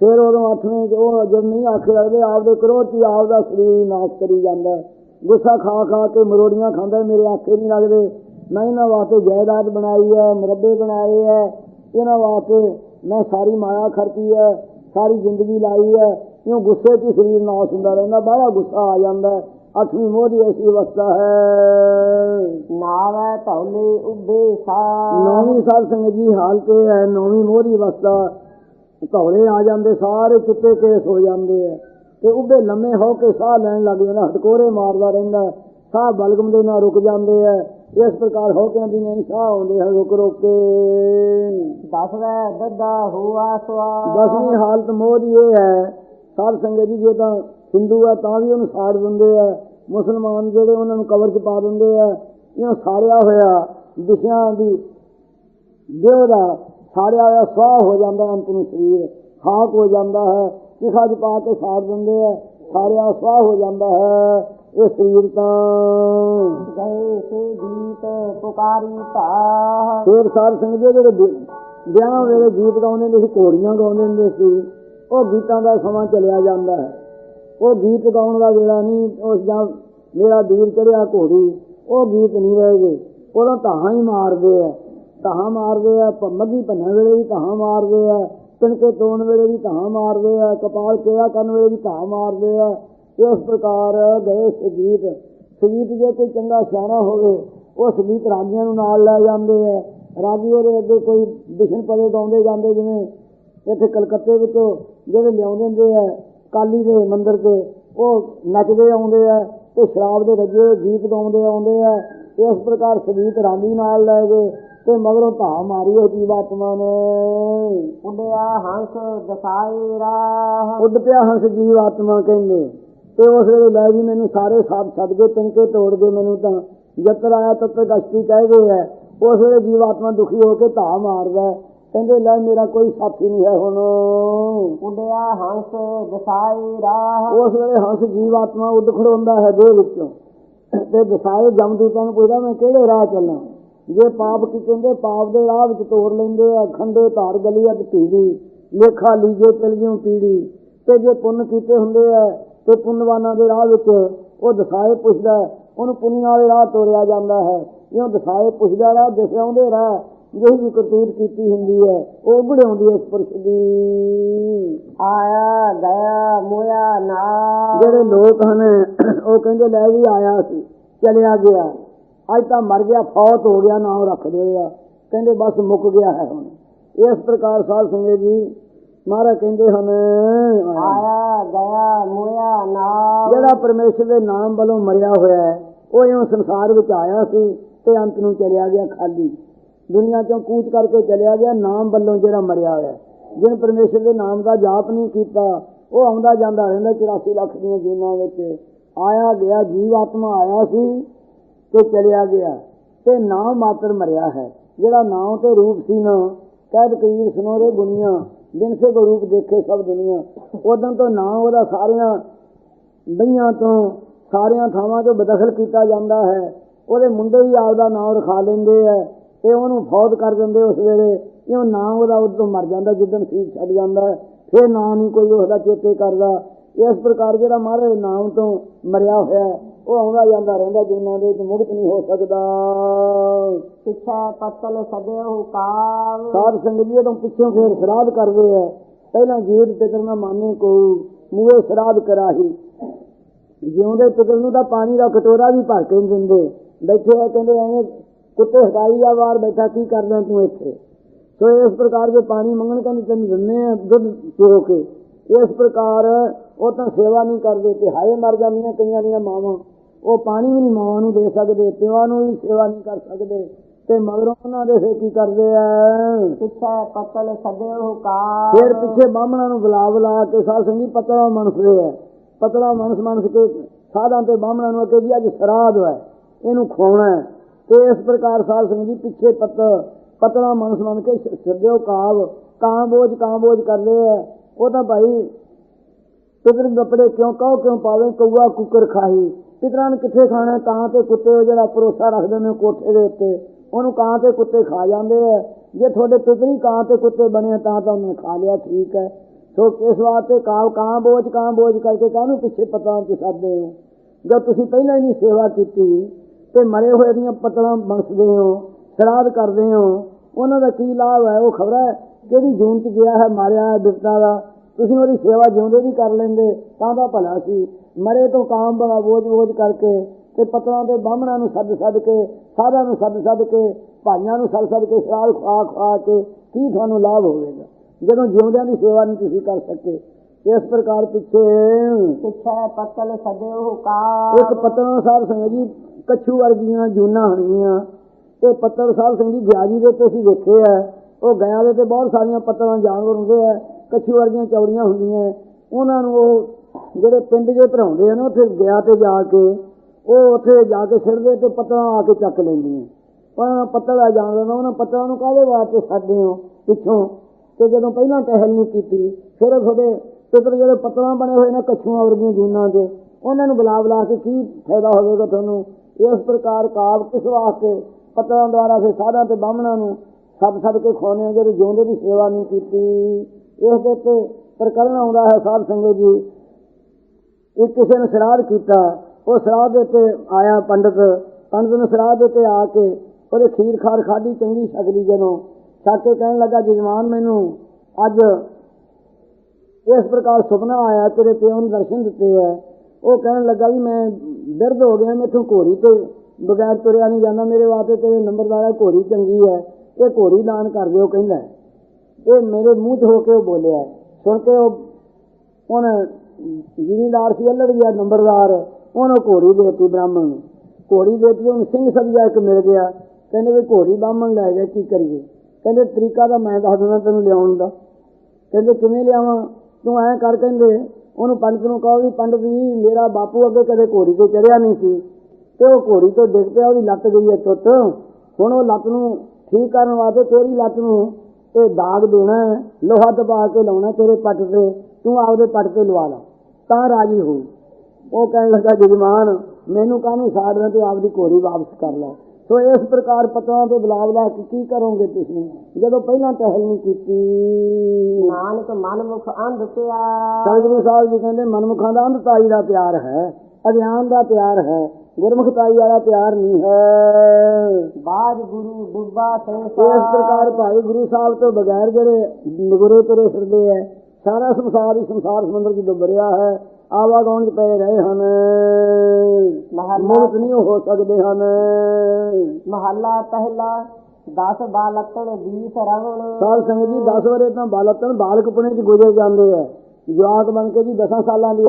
ਫਿਰ ਉਦੋਂ ਅੱਠਵੇਂ 'ਚ ਉਹ ਜਦ ਨਹੀਂ ਆਖੇ ਲੱਗਦੇ ਆਪਦੇ ਕਰੋਧ ਹੀ ਆਪਦਾ ਸਰੀਰ ਨਾਸ਼ ਕਰੀ ਜਾਂਦਾ। ਗੁੱਸਾ ਖਾ ਖਾ ਕੇ ਮਰੋੜੀਆਂ ਖਾਂਦਾ ਮੇਰੇ ਆਖੇ ਨਹੀਂ ਲੱਗਦੇ। ਮੈਂ ਇਹਨਾਂ ਵਾਸਤੇ ਜਾਇਦਾਦ ਬਣਾਈ ਹੈ ਮੁਰੱਬੇ ਬਣਾਏ ਹੈ। ਇਹਨਾਂ ਵਾਸਤੇ ਮੈਂ ਸਾਰੀ ਮਾਇਆ ਖਰਚੀ ਹੈ ਸਾਰੀ ਜ਼ਿੰਦਗੀ ਲਾਈ ਹੈ। ਇਉਂ ਗੁੱਸੇ 'ਚ ਹੀ ਸਰੀਰ ਨਾਸ਼ ਹੁੰਦਾ ਰਹਿੰਦਾ? ਬਾਹਲਾ ਗੁੱਸਾ ਆ ਜਾਂਦਾ ਹੈ। ਅੱਠਵੀਂ ਮੋਹ ਦੀ ਐਸੀ ਅਵਸਥਾ ਹੈ। ਨਾਵੈ ਧੌਲੇ ਉੱਭੇ ਸਾ ਨੌਵੀਂ ਸਾਲ ਸੰਗਤ ਜੀ ਹਾਲਤ ਇਹ ਹੈ ਨੌਵੀਂ ਮੋਹਰੀ ਅਵਸਥਾ। ਧੌਲੇ ਆ ਜਾਂਦੇ ਸਾਰੇ ਚਿੱਟੇ ਕੇਸ ਹੋ ਜਾਂਦੇ ਆ ਤੇ ਉੱਭੇ ਲੰਮੇ ਹੋ ਕੇ ਸਾਹ ਲੈਣ ਲੱਗ ਜਾਂਦਾ ਹਟਕੋਰੇ ਮਾਰਦਾ ਰਹਿੰਦਾ ਹੈ। ਸਾਹ ਬਲਗਮ ਦੇ ਨਾਲ ਰੁਕ ਜਾਂਦੇ ਆ ਇਸ ਪ੍ਰਕਾਰ ਹੋ ਕੇ ਦੀ ਨਹੀਂ ਸਾਹ ਆਉਂਦੇ ਹਨ ਰੁਕ ਰੁਕ ਕੇ। ਦਸਵੈ ਦੱਦਾ ਹੋਆ ਸਵਾ ਦਸਵੀਂ ਹਾਲਤ ਮੋਹ ਦੀ ਇਹ ਹੈ ਸਾਧ ਸੰਗਤ ਜੀ ਜੇ ਤਾਂ ਹਿੰਦੂ ਹੈ ਤਾਂ ਵੀ ਉਹਨੂੰ ਸਾੜ ਦਿੰਦੇ ਆ। ਮੁਸਲਮਾਨ ਜਿਹੜੇ ਉਹਨਾਂ ਨੂੰ ਕਬਰ 'ਚ ਪਾ ਦਿੰਦੇ ਆ। ਇਹ ਸਾੜਿਆ ਹੋਇਆ ਦਿਸ਼ਿਆਂ ਦੀ ਦੇਹ ਦਾ ਸਾੜਿਆ ਹੋਇਆ ਸਵਾਹ ਹੋ ਜਾਂਦਾ ਅੰਤ ਨੂੰ ਸਰੀਰ। ਖਾਕ ਹੋ ਜਾਂਦਾ ਹੈ ਸਿਖਾ 'ਚ ਪਾ ਕੇ ਸਾੜ ਦਿੰਦੇ ਆ। ਸਾੜਿਆ ਸਵਾਹ ਹੋ ਜਾਂਦਾ ਹੈ ਇਹ ਸਰੀਰ ਤਾਂ। ਗਏ ਸੇ ਗੀਤ ਪੁਕਾਰੀ ਤਾ ਫੇਰ ਸਾਧ ਸੰਗਤ ਜੀ ਜਿਹੜੇ ਵਿਆਹ ਵੇਲੇ ਗੀਤ ਗਾਉਂਦੇ ਹੁੰਦੇ ਸੀ ਘੋੜੀਆਂ ਗਾਉਂਦੇ ਹੁੰਦੇ ਸੀ। ਉਹ ਗੀਤਾਂ ਦਾ ਸਮਾਂ ਚਲਿਆ ਜਾਂਦਾ ਹੈ। ਉਹ ਗੀਤ ਗਾਉਣ ਦਾ ਵੇਲਾ ਨਹੀਂ, ਉਸ ਜਾਂ ਮੇਰਾ ਵੀਰ ਚੜਿਆ ਘੋੜੀ, ਉਹ ਗੀਤ ਨਹੀਂ ਰਹੇ ਗਏ। ਉਦੋਂ ਤਾਹਾਂ ਹੀ ਮਾਰਦੇ ਆ। ਤਾਹਾਂ ਮਾਰਦੇ ਆ ਪ- ਭੰਨਣ ਵੇਲੇ ਵੀ ਤਾਹਾਂ ਮਾਰਦੇ ਆ, ਤਿਣਕੇ ਤੋਣ ਵੇਲੇ ਵੀ ਤਾਹਾਂ ਮਾਰਦੇ ਆ, ਕਪਾਲ ਕਿਆ ਕਰਨ ਵੇਲੇ ਵੀ ਤਾਂ ਮਾਰਦੇ ਆ। ਇਸ ਪ੍ਰਕਾਰ ਗਏ ਸੰਗੀਤ ਸੰਗੀਤ ਜੇ ਕੋਈ ਚੰਗਾ ਸਿਆਣਾ ਹੋਵੇ, ਉਹ ਸੰਗੀਤ ਰਾਗੀਆਂ ਨੂੰ ਨਾਲ ਲੈ ਜਾਂਦੇ ਆ। ਰਾਗੀ ਉਹਦੇ ਅੱਗੇ ਕੋਈ ਵਿਸ਼ਨ ਪਦੇ ਗਾਉਂਦੇ ਜਾਂਦੇ, ਜਿਵੇਂ ਇੱਥੇ ਕਲਕੱਤੇ ਵਿੱਚੋਂ ਜਿਹੜੇ ਲਿਆਉਂਦੇ ਹੁੰਦੇ ਆ ਕਾਲੀ ਦੇ ਮੰਦਿਰ ਤੇ ਉਹ ਨੱਚਦੇ ਆਉਂਦੇ ਆ ਤੇ ਸ਼ਰਾਬ ਦੇ ਰੱਜੇ ਗੀਤ ਗਾਉਂਦੇ ਆਉਂਦੇ ਆ। ਇਸ ਪ੍ਰਕਾਰ ਸੰਗੀਤ ਰਾਗੀ ਨਾਲ ਲੈ ਗਏ ਤੇ ਮਗਰੋਂ ਧਾ ਮਾਰੀ ਉਹ ਜੀਵਾਤਮਾ ਨੇ। ਉੱਡਿਆ ਹੰਸ ਰਾਹ। ਉੱਡ ਪਿਆ ਹੰਸ ਜੀਵਾਤਮਾ ਕਹਿੰਦੇ। ਤੇ ਉਸ ਵੇਲੇ ਲੈ ਜੀ ਮੈਨੂੰ ਸਾਰੇ ਸਾਥ ਛੱਡ ਗਏ ਤਿਨਕੇ ਤੋੜ ਗਏ ਮੈਨੂੰ ਤਾਂ ਜਤਰ ਆਇਆ ਤਤ ਗਸ਼ਤੀ ਕਹਿ ਗਏ ਹੈ ਉਸ ਵੇਲੇ ਜੀਵਾਤਮਾ ਦੁਖੀ ਹੋ ਕੇ ਧਾ ਮਾਰਦਾ। ਕਹਿੰਦੇ ਲੈ ਮੇਰਾ ਕੋਈ ਸਾਥੀ ਨਹੀਂ ਹੈ ਹੁਣ। ਉੱਡਿਆ ਹੰਸ ਦਸਾਏ ਰਾਹ। ਉਸ ਵੇਲੇ ਹੰਸ ਜੀਵਾਤਮਾ ਉੱਡ ਖੜੋਂਦਾ ਹੈ ਦੇਹ ਵਿੱਚੋਂ। ਤੇ ਦਸਾਏ ਜਮਦੂਤਾਂ ਨੂੰ ਪੁੱਛਦਾ ਮੈਂ ਕਿਹੜੇ ਰਾਹ ਚੱਲਾਂ? ਜੇ ਪਾਪ ਕੀ ਕਹਿੰਦੇ ਪਾਪ ਦੇ ਰਾਹ ਵਿੱਚ ਤੋਰ ਲੈਂਦੇ ਆ ਖੰਡੇ ਧਾਰ ਗਲੀ ਅਤ ਧੀੜੀ ਲੇਖਾ ਲੀਜੇ ਚਲ ਜਿਉ ਪੀੜੀ। ਤੇ ਜੇ ਪੁੰਨ ਕੀਤੇ ਹੁੰਦੇ ਆ ਤੇ ਪੁੰਨਵਾਨਾਂ ਦੇ ਰਾਹ ਵਿੱਚ ਉਹ ਦਸਾਏ ਪੁੱਛਦਾ ਉਹਨੂੰ ਪੁੰਨੀਆਂ ਵਾਲੇ ਰਾਹ ਤੋਰਿਆ ਜਾਂਦਾ ਹੈ। ਜਿਉਂ ਦਸਾਏ ਪੁੱਛਦਾ ਰਾਹ ਦਿਸਾਉਂਦੇ ਰਾਹ ਜਿਹੀ ਵੀ ਕਰਤੂਤ ਕੀਤੀ ਹੁੰਦੀ ਹੈ ਉਹ ਬੜਾਉਂਦੀ ਹੈ ਇਸ ਪੁਰਸ਼ ਦੀ। ਆਇਆ ਗਿਆ ਮੋਇਆ ਨਾ। ਜਿਹੜੇ ਲੋਕ ਹਨ ਉਹ ਕਹਿੰਦੇ ਲੈ ਵੀ ਆਇਆ ਸੀ ਚਲਿਆ ਗਿਆ। ਅੱਜ ਤਾਂ ਮਰ ਗਿਆ ਫੌਤ ਹੋ ਗਿਆ ਨਾਮ ਰੱਖ ਦਿਆ ਕਹਿੰਦੇ ਬਸ ਮੁੱਕ ਗਿਆ ਹੈ ਹੁਣ। ਇਸ ਪ੍ਰਕਾਰ ਸਾਧ ਸੰਗਤ ਜੀ ਮਹਾਰਾਜ ਕਹਿੰਦੇ ਹਨ ਆਇਆ ਗਿਆ ਮੋਇਆ ਨਾ। ਜਿਹੜਾ ਪਰਮੇਸ਼ਰ ਦੇ ਨਾਮ ਵੱਲੋਂ ਮਰਿਆ ਹੋਇਆ ਹੈ ਉਹ ਇਉਂ ਸੰਸਾਰ ਵਿੱਚ ਆਇਆ ਸੀ ਤੇ ਅੰਤ ਨੂੰ ਚਲਿਆ ਗਿਆ ਖਾਲੀ। ਦੁਨੀਆ ਚੋਂ ਕੂਚ ਕਰਕੇ ਚਲਿਆ ਗਿਆ, ਨਾਮ ਵੱਲੋਂ ਜਿਹੜਾ ਮਰਿਆ ਹੋਇਆ। ਹੈ। ਜਿਹਨ ਪਰਮੇਸ਼ਰ ਦੇ ਨਾਮ ਦਾ ਜਾਪ ਨਹੀਂ ਕੀਤਾ, ਉਹ ਆਉਂਦਾ ਜਾਂਦਾ ਰਹਿੰਦਾ 84 ਲੱਖ ਦੀਆਂ ਜੂਨਾਂ ਵਿੱਚ। ਆਇਆ ਗਿਆ ਜੀਵ ਆਤਮਾ ਆਇਆ ਸੀ ਤੇ ਚਲਿਆ ਗਿਆ। ਤੇ ਨਾਮ ਮਾਤਰ ਮਰਿਆ ਹੈ। ਜਿਹੜਾ ਨਾਮ ਤੇ ਰੂਪ ਸੀ ਨਾ ਕਹਿਦ ਕਬੀਰ ਸੁਨੋਰੇ ਗੁਣੀਆਂ ਬਿਨ ਸੇ ਕੋ ਰੂਪ ਦੇਖੇ ਸਭ ਦੁਨੀਆ। ਉਦੋਂ ਤੋਂ ਨਾਮ ਉਹਦਾ ਸਾਰਿਆਂ ਬਈਆਂ ਤੋਂ, ਸਾਰਿਆਂ ਥਾਵਾਂ 'ਚੋਂ ਬਦਖਲ ਕੀਤਾ ਜਾਂਦਾ ਹੈ। ਉਹਦੇ ਮੁੰਡੇ ਹੀ ਆਪਦਾ ਨਾਮ ਰਖਾ ਲੈਂਦੇ ਐ ਤੇ ਉਹਨੂੰ ਫੌਤ ਕਰ ਦਿੰਦੇ ਉਸ ਵੇਲੇ। ਇਉਂ ਨਾਮ ਉਹਦਾ ਉਦੋਂ ਮਰ ਜਾਂਦਾ ਜਿੱਦਣ ਸੀਸ ਛੱਡ ਜਾਂਦਾ ਫਿਰ ਨਾਂ ਨਹੀਂ ਕੋਈ ਉਸਦਾ ਚੇਤੇ ਕਰਦਾ। ਇਸ ਪ੍ਰਕਾਰ ਜਿਹੜਾ ਮਹਾਰਾਜ ਨਾਮ ਤੋਂ ਮਰਿਆ ਹੋਇਆ ਉਹ ਆਉਂਦਾ ਜਾਂਦਾ ਰਹਿੰਦਾ ਜਿਨ੍ਹਾਂ ਦੇ ਵਿੱਚ ਮੁਕਤ ਨਹੀਂ ਹੋ ਸਕਦਾ। ਪਿਛੈ ਪਤਲ ਸਦਿਓ ਕਾਵ। ਸਾਧ ਸੰਗਤ ਜੀ ਤੋਂ ਪਿੱਛੋਂ ਫਿਰ ਸ਼ਰਾਧ ਕਰਦੇ ਐ ਪਹਿਲਾਂ ਜੀਵ ਪਿਤਰ ਨਾ ਮਾਨੇ ਕੋ ਮੂਹੇ ਸ਼ਰਾਧ ਕਰਾਹੀ। ਜਿਉਂਦੇ ਪਿਤਰ ਨੂੰ ਤਾਂ ਪਾਣੀ ਦਾ ਕਟੋਰਾ ਵੀ ਭਰ ਕੇ ਦਿੰਦੇ। ਬੈਠੇ ਆ ਕਹਿੰਦੇ ਐਵੇਂ ਕੁੱਤੇ ਹਟਾਈ ਜਾ ਬਾਹਰ ਬੈਠਾ ਕੀ ਕਰਦਾ ਤੂੰ ਇੱਥੇ? ਸੋ ਇਸ ਪ੍ਰਕਾਰ ਦੇ ਪਾਣੀ ਮੰਗਣ ਕਹਿੰਦੇ ਤੈਨੂੰ ਦਿੰਨੇ ਆ ਦੁੱਧ ਚੋ ਕੇ ਇਸ ਪ੍ਰਕਾਰ ਉਹ ਤਾਂ ਸੇਵਾ ਨਹੀਂ ਕਰਦੇ ਤੇ ਹਾਏ ਮਰ ਜਾਂਦੀਆਂ ਕਈਆਂ ਦੀਆਂ ਮਾਵਾਂ। ਉਹ ਪਾਣੀ ਵੀ ਨਹੀਂ ਮਾਵਾਂ ਨੂੰ ਦੇ ਸਕਦੇ ਪਿਓ ਨੂੰ ਵੀ ਸੇਵਾ ਨਹੀਂ ਕਰ ਸਕਦੇ ਤੇ ਮਗਰੋਂ ਉਹਨਾਂ ਦੇ ਫੇ ਕੀ ਕਰਦੇ ਆ? ਪਿਛੈ ਪਤਲ ਸਦਿਓ ਕਾਵ ਫਿਰ ਪਿੱਛੇ ਬਾਹਮਣਾਂ ਨੂੰ ਬੁਲਾ ਬੁਲਾ ਕੇ ਸਾਧ ਸੰਗੀ ਪਤਲਾ ਮਨਸਦੇ ਆ। ਪਤਲਾ ਮਨਸ ਮਨਸ ਕੇ ਸਾਧਾਂ ਤੇ ਬਾਹਮਣਾਂ ਨੂੰ ਅੱਗੇ ਜੀ ਅੱਜ ਸਰਾਧ ਹੈ ਇਹਨੂੰ ਖਵਾਉਣਾ ਤੇ ਇਸ ਪ੍ਰਕਾਰ ਸਾਧ ਸੰਗਤ ਜੀ ਪਿੱਛੇ ਪਤ, ਪਤਲਾ ਮਨਸ ਮੰਨ ਕੇ ਸਿਰਦਿਓ ਕਾਵ, ਕਾਂ ਬੋਝ ਕਾਂ ਬੋਝ ਕਰਦੇ ਆ ਉਹ ਤਾਂ ਭਾਈ ਪਿਤਰ ਕੱਪੜੇ ਕਿਉਂ, ਕਹੋ ਕਿਉਂ ਪਾਵੇ, ਕਊਆ ਕੁੱਕਰ ਖਾਹੀ। ਪਿਤਰਾਂ ਨੇ ਕਿੱਥੇ ਖਾਣਾ ਕਾਂ ਤੇ ਕੁੱਤੇ ਉਹ ਜਿਹੜਾ ਭਰੋਸਾ ਰੱਖਦੇ ਨੇ ਕੋਠੇ ਦੇ ਉੱਤੇ, ਉਹਨੂੰ ਕਾਂ ਤੇ ਕੁੱਤੇ ਖਾ ਜਾਂਦੇ ਆ ਜੇ ਤੁਹਾਡੇ ਪਿਤਰੀ ਕਾਂ ਤੇ ਕੁੱਤੇ ਬਣੇ ਆ, ਤਾਂ ਤਾਂ ਉਹਨੇ ਖਾ ਲਿਆ, ਠੀਕ ਹੈ ਸੋ ਇਸ ਵਾਸਤੇ ਕਾਂ ਕਾਂ ਬੋਝ ਕਾਂ ਬੋਝ ਕਰਕੇ ਕਾਹਨੂੰ ਪਿੱਛੇ ਪਤਾਂ ਚ ਸਾਦੇ ਹੋ? ਜਦ ਤੁਸੀਂ ਪਹਿਲਾਂ ਹੀ ਨਹੀਂ ਸੇਵਾ ਕੀਤੀ ਤੇ ਮਰੇ ਹੋਏ ਦੀਆਂ ਪਤਲਾਂ ਬਣਸਦੇ ਹੋ ਸ਼ਰਾਧ ਕਰਦੇ ਹੋ ਉਹਨਾਂ ਦਾ ਕੀ ਲਾਭ ਹੈ? ਉਹ ਖਬਰ ਹੈ ਕਿਹੜੀ ਜੂਨ ਚ ਗਿਆ ਹੈ ਮਾਰਿਆ ਹੈ ਦਾ। ਤੁਸੀਂ ਉਹਦੀ ਸੇਵਾ ਜਿਉਂਦੇ ਵੀ ਕਰ ਲੈਂਦੇ ਤਾਂ ਦਾ ਭਲਾ ਸੀ। ਮਰੇ ਤੋਂ ਕਾਮ ਬੜਾ ਬੋਝ ਬੋਝ ਕਰਕੇ ਤੇ ਪਤਲਾਂ ਦੇ ਬਾਹਮਣਾਂ ਨੂੰ ਸੱਦ ਸੱਦ ਕੇ ਸਾਧਾਂ ਨੂੰ ਸੱਦ ਸੱਦ ਕੇ ਭਾਈਆਂ ਨੂੰ ਸੱਦ ਸੱਦ ਕੇ ਸ਼ਰਾਧ ਖਾ ਖਾ ਕੇ ਕੀ ਤੁਹਾਨੂੰ ਲਾਭ ਹੋਵੇਗਾ? ਜਦੋਂ ਜਿਉਂਦਿਆਂ ਦੀ ਸੇਵਾ ਨਹੀਂ ਤੁਸੀਂ ਕਰ ਸਕੇ ਇਸ ਪ੍ਰਕਾਰ ਪਿੱਛੇ ਪਿਛੈ ਪਤਲ ਸਦਿਓ ਕਾਵ ਇੱਕ ਪੱਤਰ ਸਾਹਿਬ ਸੰਗਤ ਜੀ ਕੱਛੂ ਵਰਗੀਆਂ ਜੂਨਾਂ ਹੋਣੀਆਂ। ਤੇ ਪੱਤਰ ਸਾਹਿਬ ਸਿੰਘ ਜੀ ਗਿਆਜੀ ਦੇ ਤੇ ਅਸੀਂ ਵੇਖੇ ਆ। ਉਹ ਗਿਆ ਦੇ ਤੇ ਬਹੁਤ ਸਾਰੀਆਂ ਪੱਤਰਾਂ ਜਾਨਵਰ ਹੁੰਦੇ ਆ, ਕੱਛੂ ਵਰਗੀਆਂ ਚੌੜੀਆਂ ਹੁੰਦੀਆਂ। ਉਹਨਾਂ ਨੂੰ ਉਹ ਜਿਹੜੇ ਪਿੰਡ ਜੇ ਭਰਾਉਂਦੇ ਆ ਨਾ, ਉੱਥੇ ਗਿਆ ਤੇ ਜਾ ਕੇ, ਉਹ ਉੱਥੇ ਜਾ ਕੇ ਸਿਰਦੇ ਤੇ ਪੱਤਰਾਂ ਆ ਕੇ ਚੱਕ ਲੈਂਦੀਆਂ। ਪਰ ਪੱਤਰ ਦਾ ਜਾਨਵਰ ਨਾ ਉਹਨਾਂ ਪੱਤਰਾਂ ਨੂੰ ਕਾਹਦੇ ਵਾਸਤੇ ਛੱਡਦੇ ਹੋ ਪਿੱਛੋਂ? ਤੇ ਜਦੋਂ ਪਹਿਲਾਂ ਟਹਿਲ ਨਹੀਂ ਕੀਤੀ, ਫਿਰ ਉਹ ਤੁਹਾਡੇ ਪਿੱਤਰ ਜਿਹੜੇ ਪੱਤਰਾਂ ਬਣੇ ਹੋਏ ਨੇ ਕੱਛੂਆਂ ਵਰਗੀਆਂ ਜੂਨਾਂ ਦੇ, ਉਹਨਾਂ ਨੂੰ ਬੁਲਾ ਬੁਲਾ ਕੇ ਕੀ ਫਾਇਦਾ ਹੋਵੇਗਾ ਤੁਹਾਨੂੰ? ਇਸ ਪ੍ਰਕਾਰ ਕਾਬ ਕਿਸ ਵਾਸਤੇ? ਪੱਤਰਾਂ ਦੁਆਰਾ ਫਿਰ ਸਾਧਾਂ ਤੇ ਬਾਹਮਣਾਂ ਨੂੰ ਸੱਦ ਸੱਦ ਕੇ ਖਵਾਉਂਦੇ ਆ ਜਿਹੜੇ ਜਿਉਂਦੇ ਦੀ ਸੇਵਾ ਨਹੀਂ ਕੀਤੀ। ਇਸ ਦੇ ਤੇ ਪ੍ਰਕਰਨ ਆਉਂਦਾ ਹੈ ਸਾਧ ਸੰਗਤ ਜੀ। ਇੱਕ ਕਿਸੇ ਨੇ ਸ਼ਰਾਧ ਕੀਤਾ, ਉਹ ਸ਼ਰਾਧ ਦੇ ਤੇ ਆਇਆ ਪੰਡਤ। ਪੰਡਤ ਨੇ ਸ਼ਰਾਧ ਦੇ ਤੇ ਆ ਕੇ ਉਹਦੇ ਖੀਰ ਖਾਰ ਖਾਦੀ ਚੰਗੀ ਛਕਲੀ ਜਦੋਂ ਛਕ ਕੇ ਕਹਿਣ ਲੱਗਾ, ਜਜਮਾਨ ਮੈਨੂੰ, ਅੱਜ ਇਸ ਪ੍ਰਕਾਰ ਸੁਪਨਾ ਆਇਆ, ਤੇਰੇ ਪਿਓ ਨੂੰ ਦਰਸ਼ਨ ਦਿੱਤੇ ਹੈ ਉਹ ਕਹਿਣ ਲੱਗਾ ਵੀ ਮੈਂ ਬਿਰਧ ਹੋ ਗਿਆ ਮੈਥੋਂ ਘੋੜੀ ਤੇ ਬਗੈਰ ਤੁਰਿਆ ਨਹੀਂ ਜਾਂਦਾ, ਮੇਰੇ ਵਾਸਤੇ ਤੇਰੇ ਨੰਬਰਦਾਰ ਹੈ ਘੋੜੀ ਚੰਗੀ ਹੈ, ਇਹ ਘੋੜੀ ਦਾਨ ਕਰ ਦਿਓ ਕਹਿੰਦਾ ਇਹ ਮੇਰੇ ਮੂੰਹ 'ਚ ਹੋ ਕੇ ਉਹ ਬੋਲਿਆ ਸੁਣ ਕੇ ਉਹ, ਹੁਣ ਜ਼ਿਮੀਂਦਾਰ ਸੀ, ਅਲੜ ਗਿਆ ਨੰਬਰਦਾਰ, ਉਹਨੂੰ ਘੋੜੀ ਦੇਤੀ ਬ੍ਰਾਹਮਣ ਨੂੰ। ਘੋੜੀ ਦੇਤੀ, ਉਹਨੂੰ ਸਿੰਘ ਸਭਿਆ ਇੱਕ ਮਿਲ ਗਿਆ। ਕਹਿੰਦੇ ਵੀ ਘੋੜੀ ਬ੍ਰਾਹਮਣ ਲੈ ਗਿਆ, ਕੀ ਕਰੀਏ? ਕਹਿੰਦੇ, ਤਰੀਕਾ ਤਾਂ ਮੈਂ ਦੱਸ ਦਿੰਦਾ ਤੈਨੂੰ ਲਿਆਉਣ ਦਾ। ਕਹਿੰਦੇ, ਕਿਵੇਂ ਲਿਆਵਾਂ? ਤੂੰ ਐਂ ਕਰ ਕਹਿੰਦੇ ਉਹਨੂੰ ਪੰਡਤ ਨੂੰ ਕਹੋ ਵੀ ਪੰਡਤ ਜੀ ਮੇਰਾ ਬਾਪੂ ਅੱਗੇ ਕਦੇ ਘੋੜੀ ਤੇ ਚੜਿਆ ਨਹੀਂ ਸੀ ਤੇ ਉਹ ਘੋੜੀ ਤੋਂ ਡਿੱਗ ਪਿਆ ਉਹਦੀ ਲੱਤ ਗਈ ਹੈ ਟੁੱਟ। ਹੁਣ ਉਹ ਲੱਤ ਨੂੰ ਠੀਕ ਕਰਨ ਵਾਸਤੇ ਤੇਰੀ ਲੱਤ ਨੂੰ ਇਹ ਦਾਗ ਦੇਣਾ ਹੈ, ਲੋਹਾ ਦਬਾ ਕੇ ਲਾਉਣਾ ਤੇਰੇ ਪੱਟ ਤੇ ਤੂੰ ਆਪਦੇ ਪੱਟ ਤੇ ਲਵਾ ਲਾ। ਤਾਂ ਰਾਜੀ ਹੋ ਉਹ ਕਹਿਣ ਲੱਗਾ ਜਜਮਾਨ ਮੈਨੂੰ ਕਾਹਨੂੰ ਸਾੜਨਾ ਤੂੰ ਆਪਦੀ ਘੋੜੀ ਵਾਪਸ ਕਰ ਲੈ। ਸੋ ਇਸ ਪ੍ਰਕਾਰ ਪਤਵਾਂ ਤੇ ਬੁਲਾਵਲਾ ਕੇ ਕੀ ਕਰੋਗੇ ਤੁਸੀਂ? ਜਦੋਂ ਪਹਿਲਾਂ ਟਹਿਲ ਨਹੀਂ ਕੀਤੀ। ਨਾਨਕ ਮਨ ਮੁਖ ਅੰਧ ਪਿਆ ਸਤਿਗੁਰੂ ਸਾਹਿਬ ਜੀ ਕਹਿੰਦੇ ਮਨਮੁਖਾਂ ਦਾ ਅੰਧਤਾਈ ਦਾ ਪਿਆਰ ਹੈ ਅਗਿਆਨ ਦਾ ਪਿਆਰ ਹੈ ਗੁਰਮੁਖਤਾਈ ਵਾਲਾ ਪਿਆਰ ਨਹੀਂ ਹੈ। ਬਾਜ ਗੁਰੂ ਇਸ ਸੰਸਾਰ ਪ੍ਰਕਾਰ ਭਾਈ ਗੁਰੂ ਸਾਹਿਬ ਤੋਂ ਬਗੈਰ ਜਿਹੜੇ ਨਿਗਰੇ ਤੁਰੇ ਫਿਰਦੇ ਐ ਸਾਰਾ ਸੰਸਾਰ ਹੀ ਸੰਸਾਰ ਸਮੁੰਦਰ ਚ ਡੁੱਬ ਰਿਹਾ ਹੈ। ਆਵਾਗਾਉਣ ਚ ਪਏ ਰਹੇ ਹਨ। ਮੁਕਤ ਨਹੀਂ ਹੋ ਸਕਦੇ ਹਨ। ਮਹੱਲਾ ਪਹਿਲਾ 10 ਬਾਲਕਣ 20 ਰਵਣ ਸਾਧ ਸੰਗਤ ਜੀ 10 ਵਰੇ ਤਾਂ ਬਾਲਕਨ ਬਾਲਕਪੁਣੇ ਚ ਗੁਜ਼ਰ ਜਾਂਦੇ ਐ ਜਵਾਕ ਬਣ ਕੇ ਜੀ 10 ਸਾਲਾਂ ਦੀ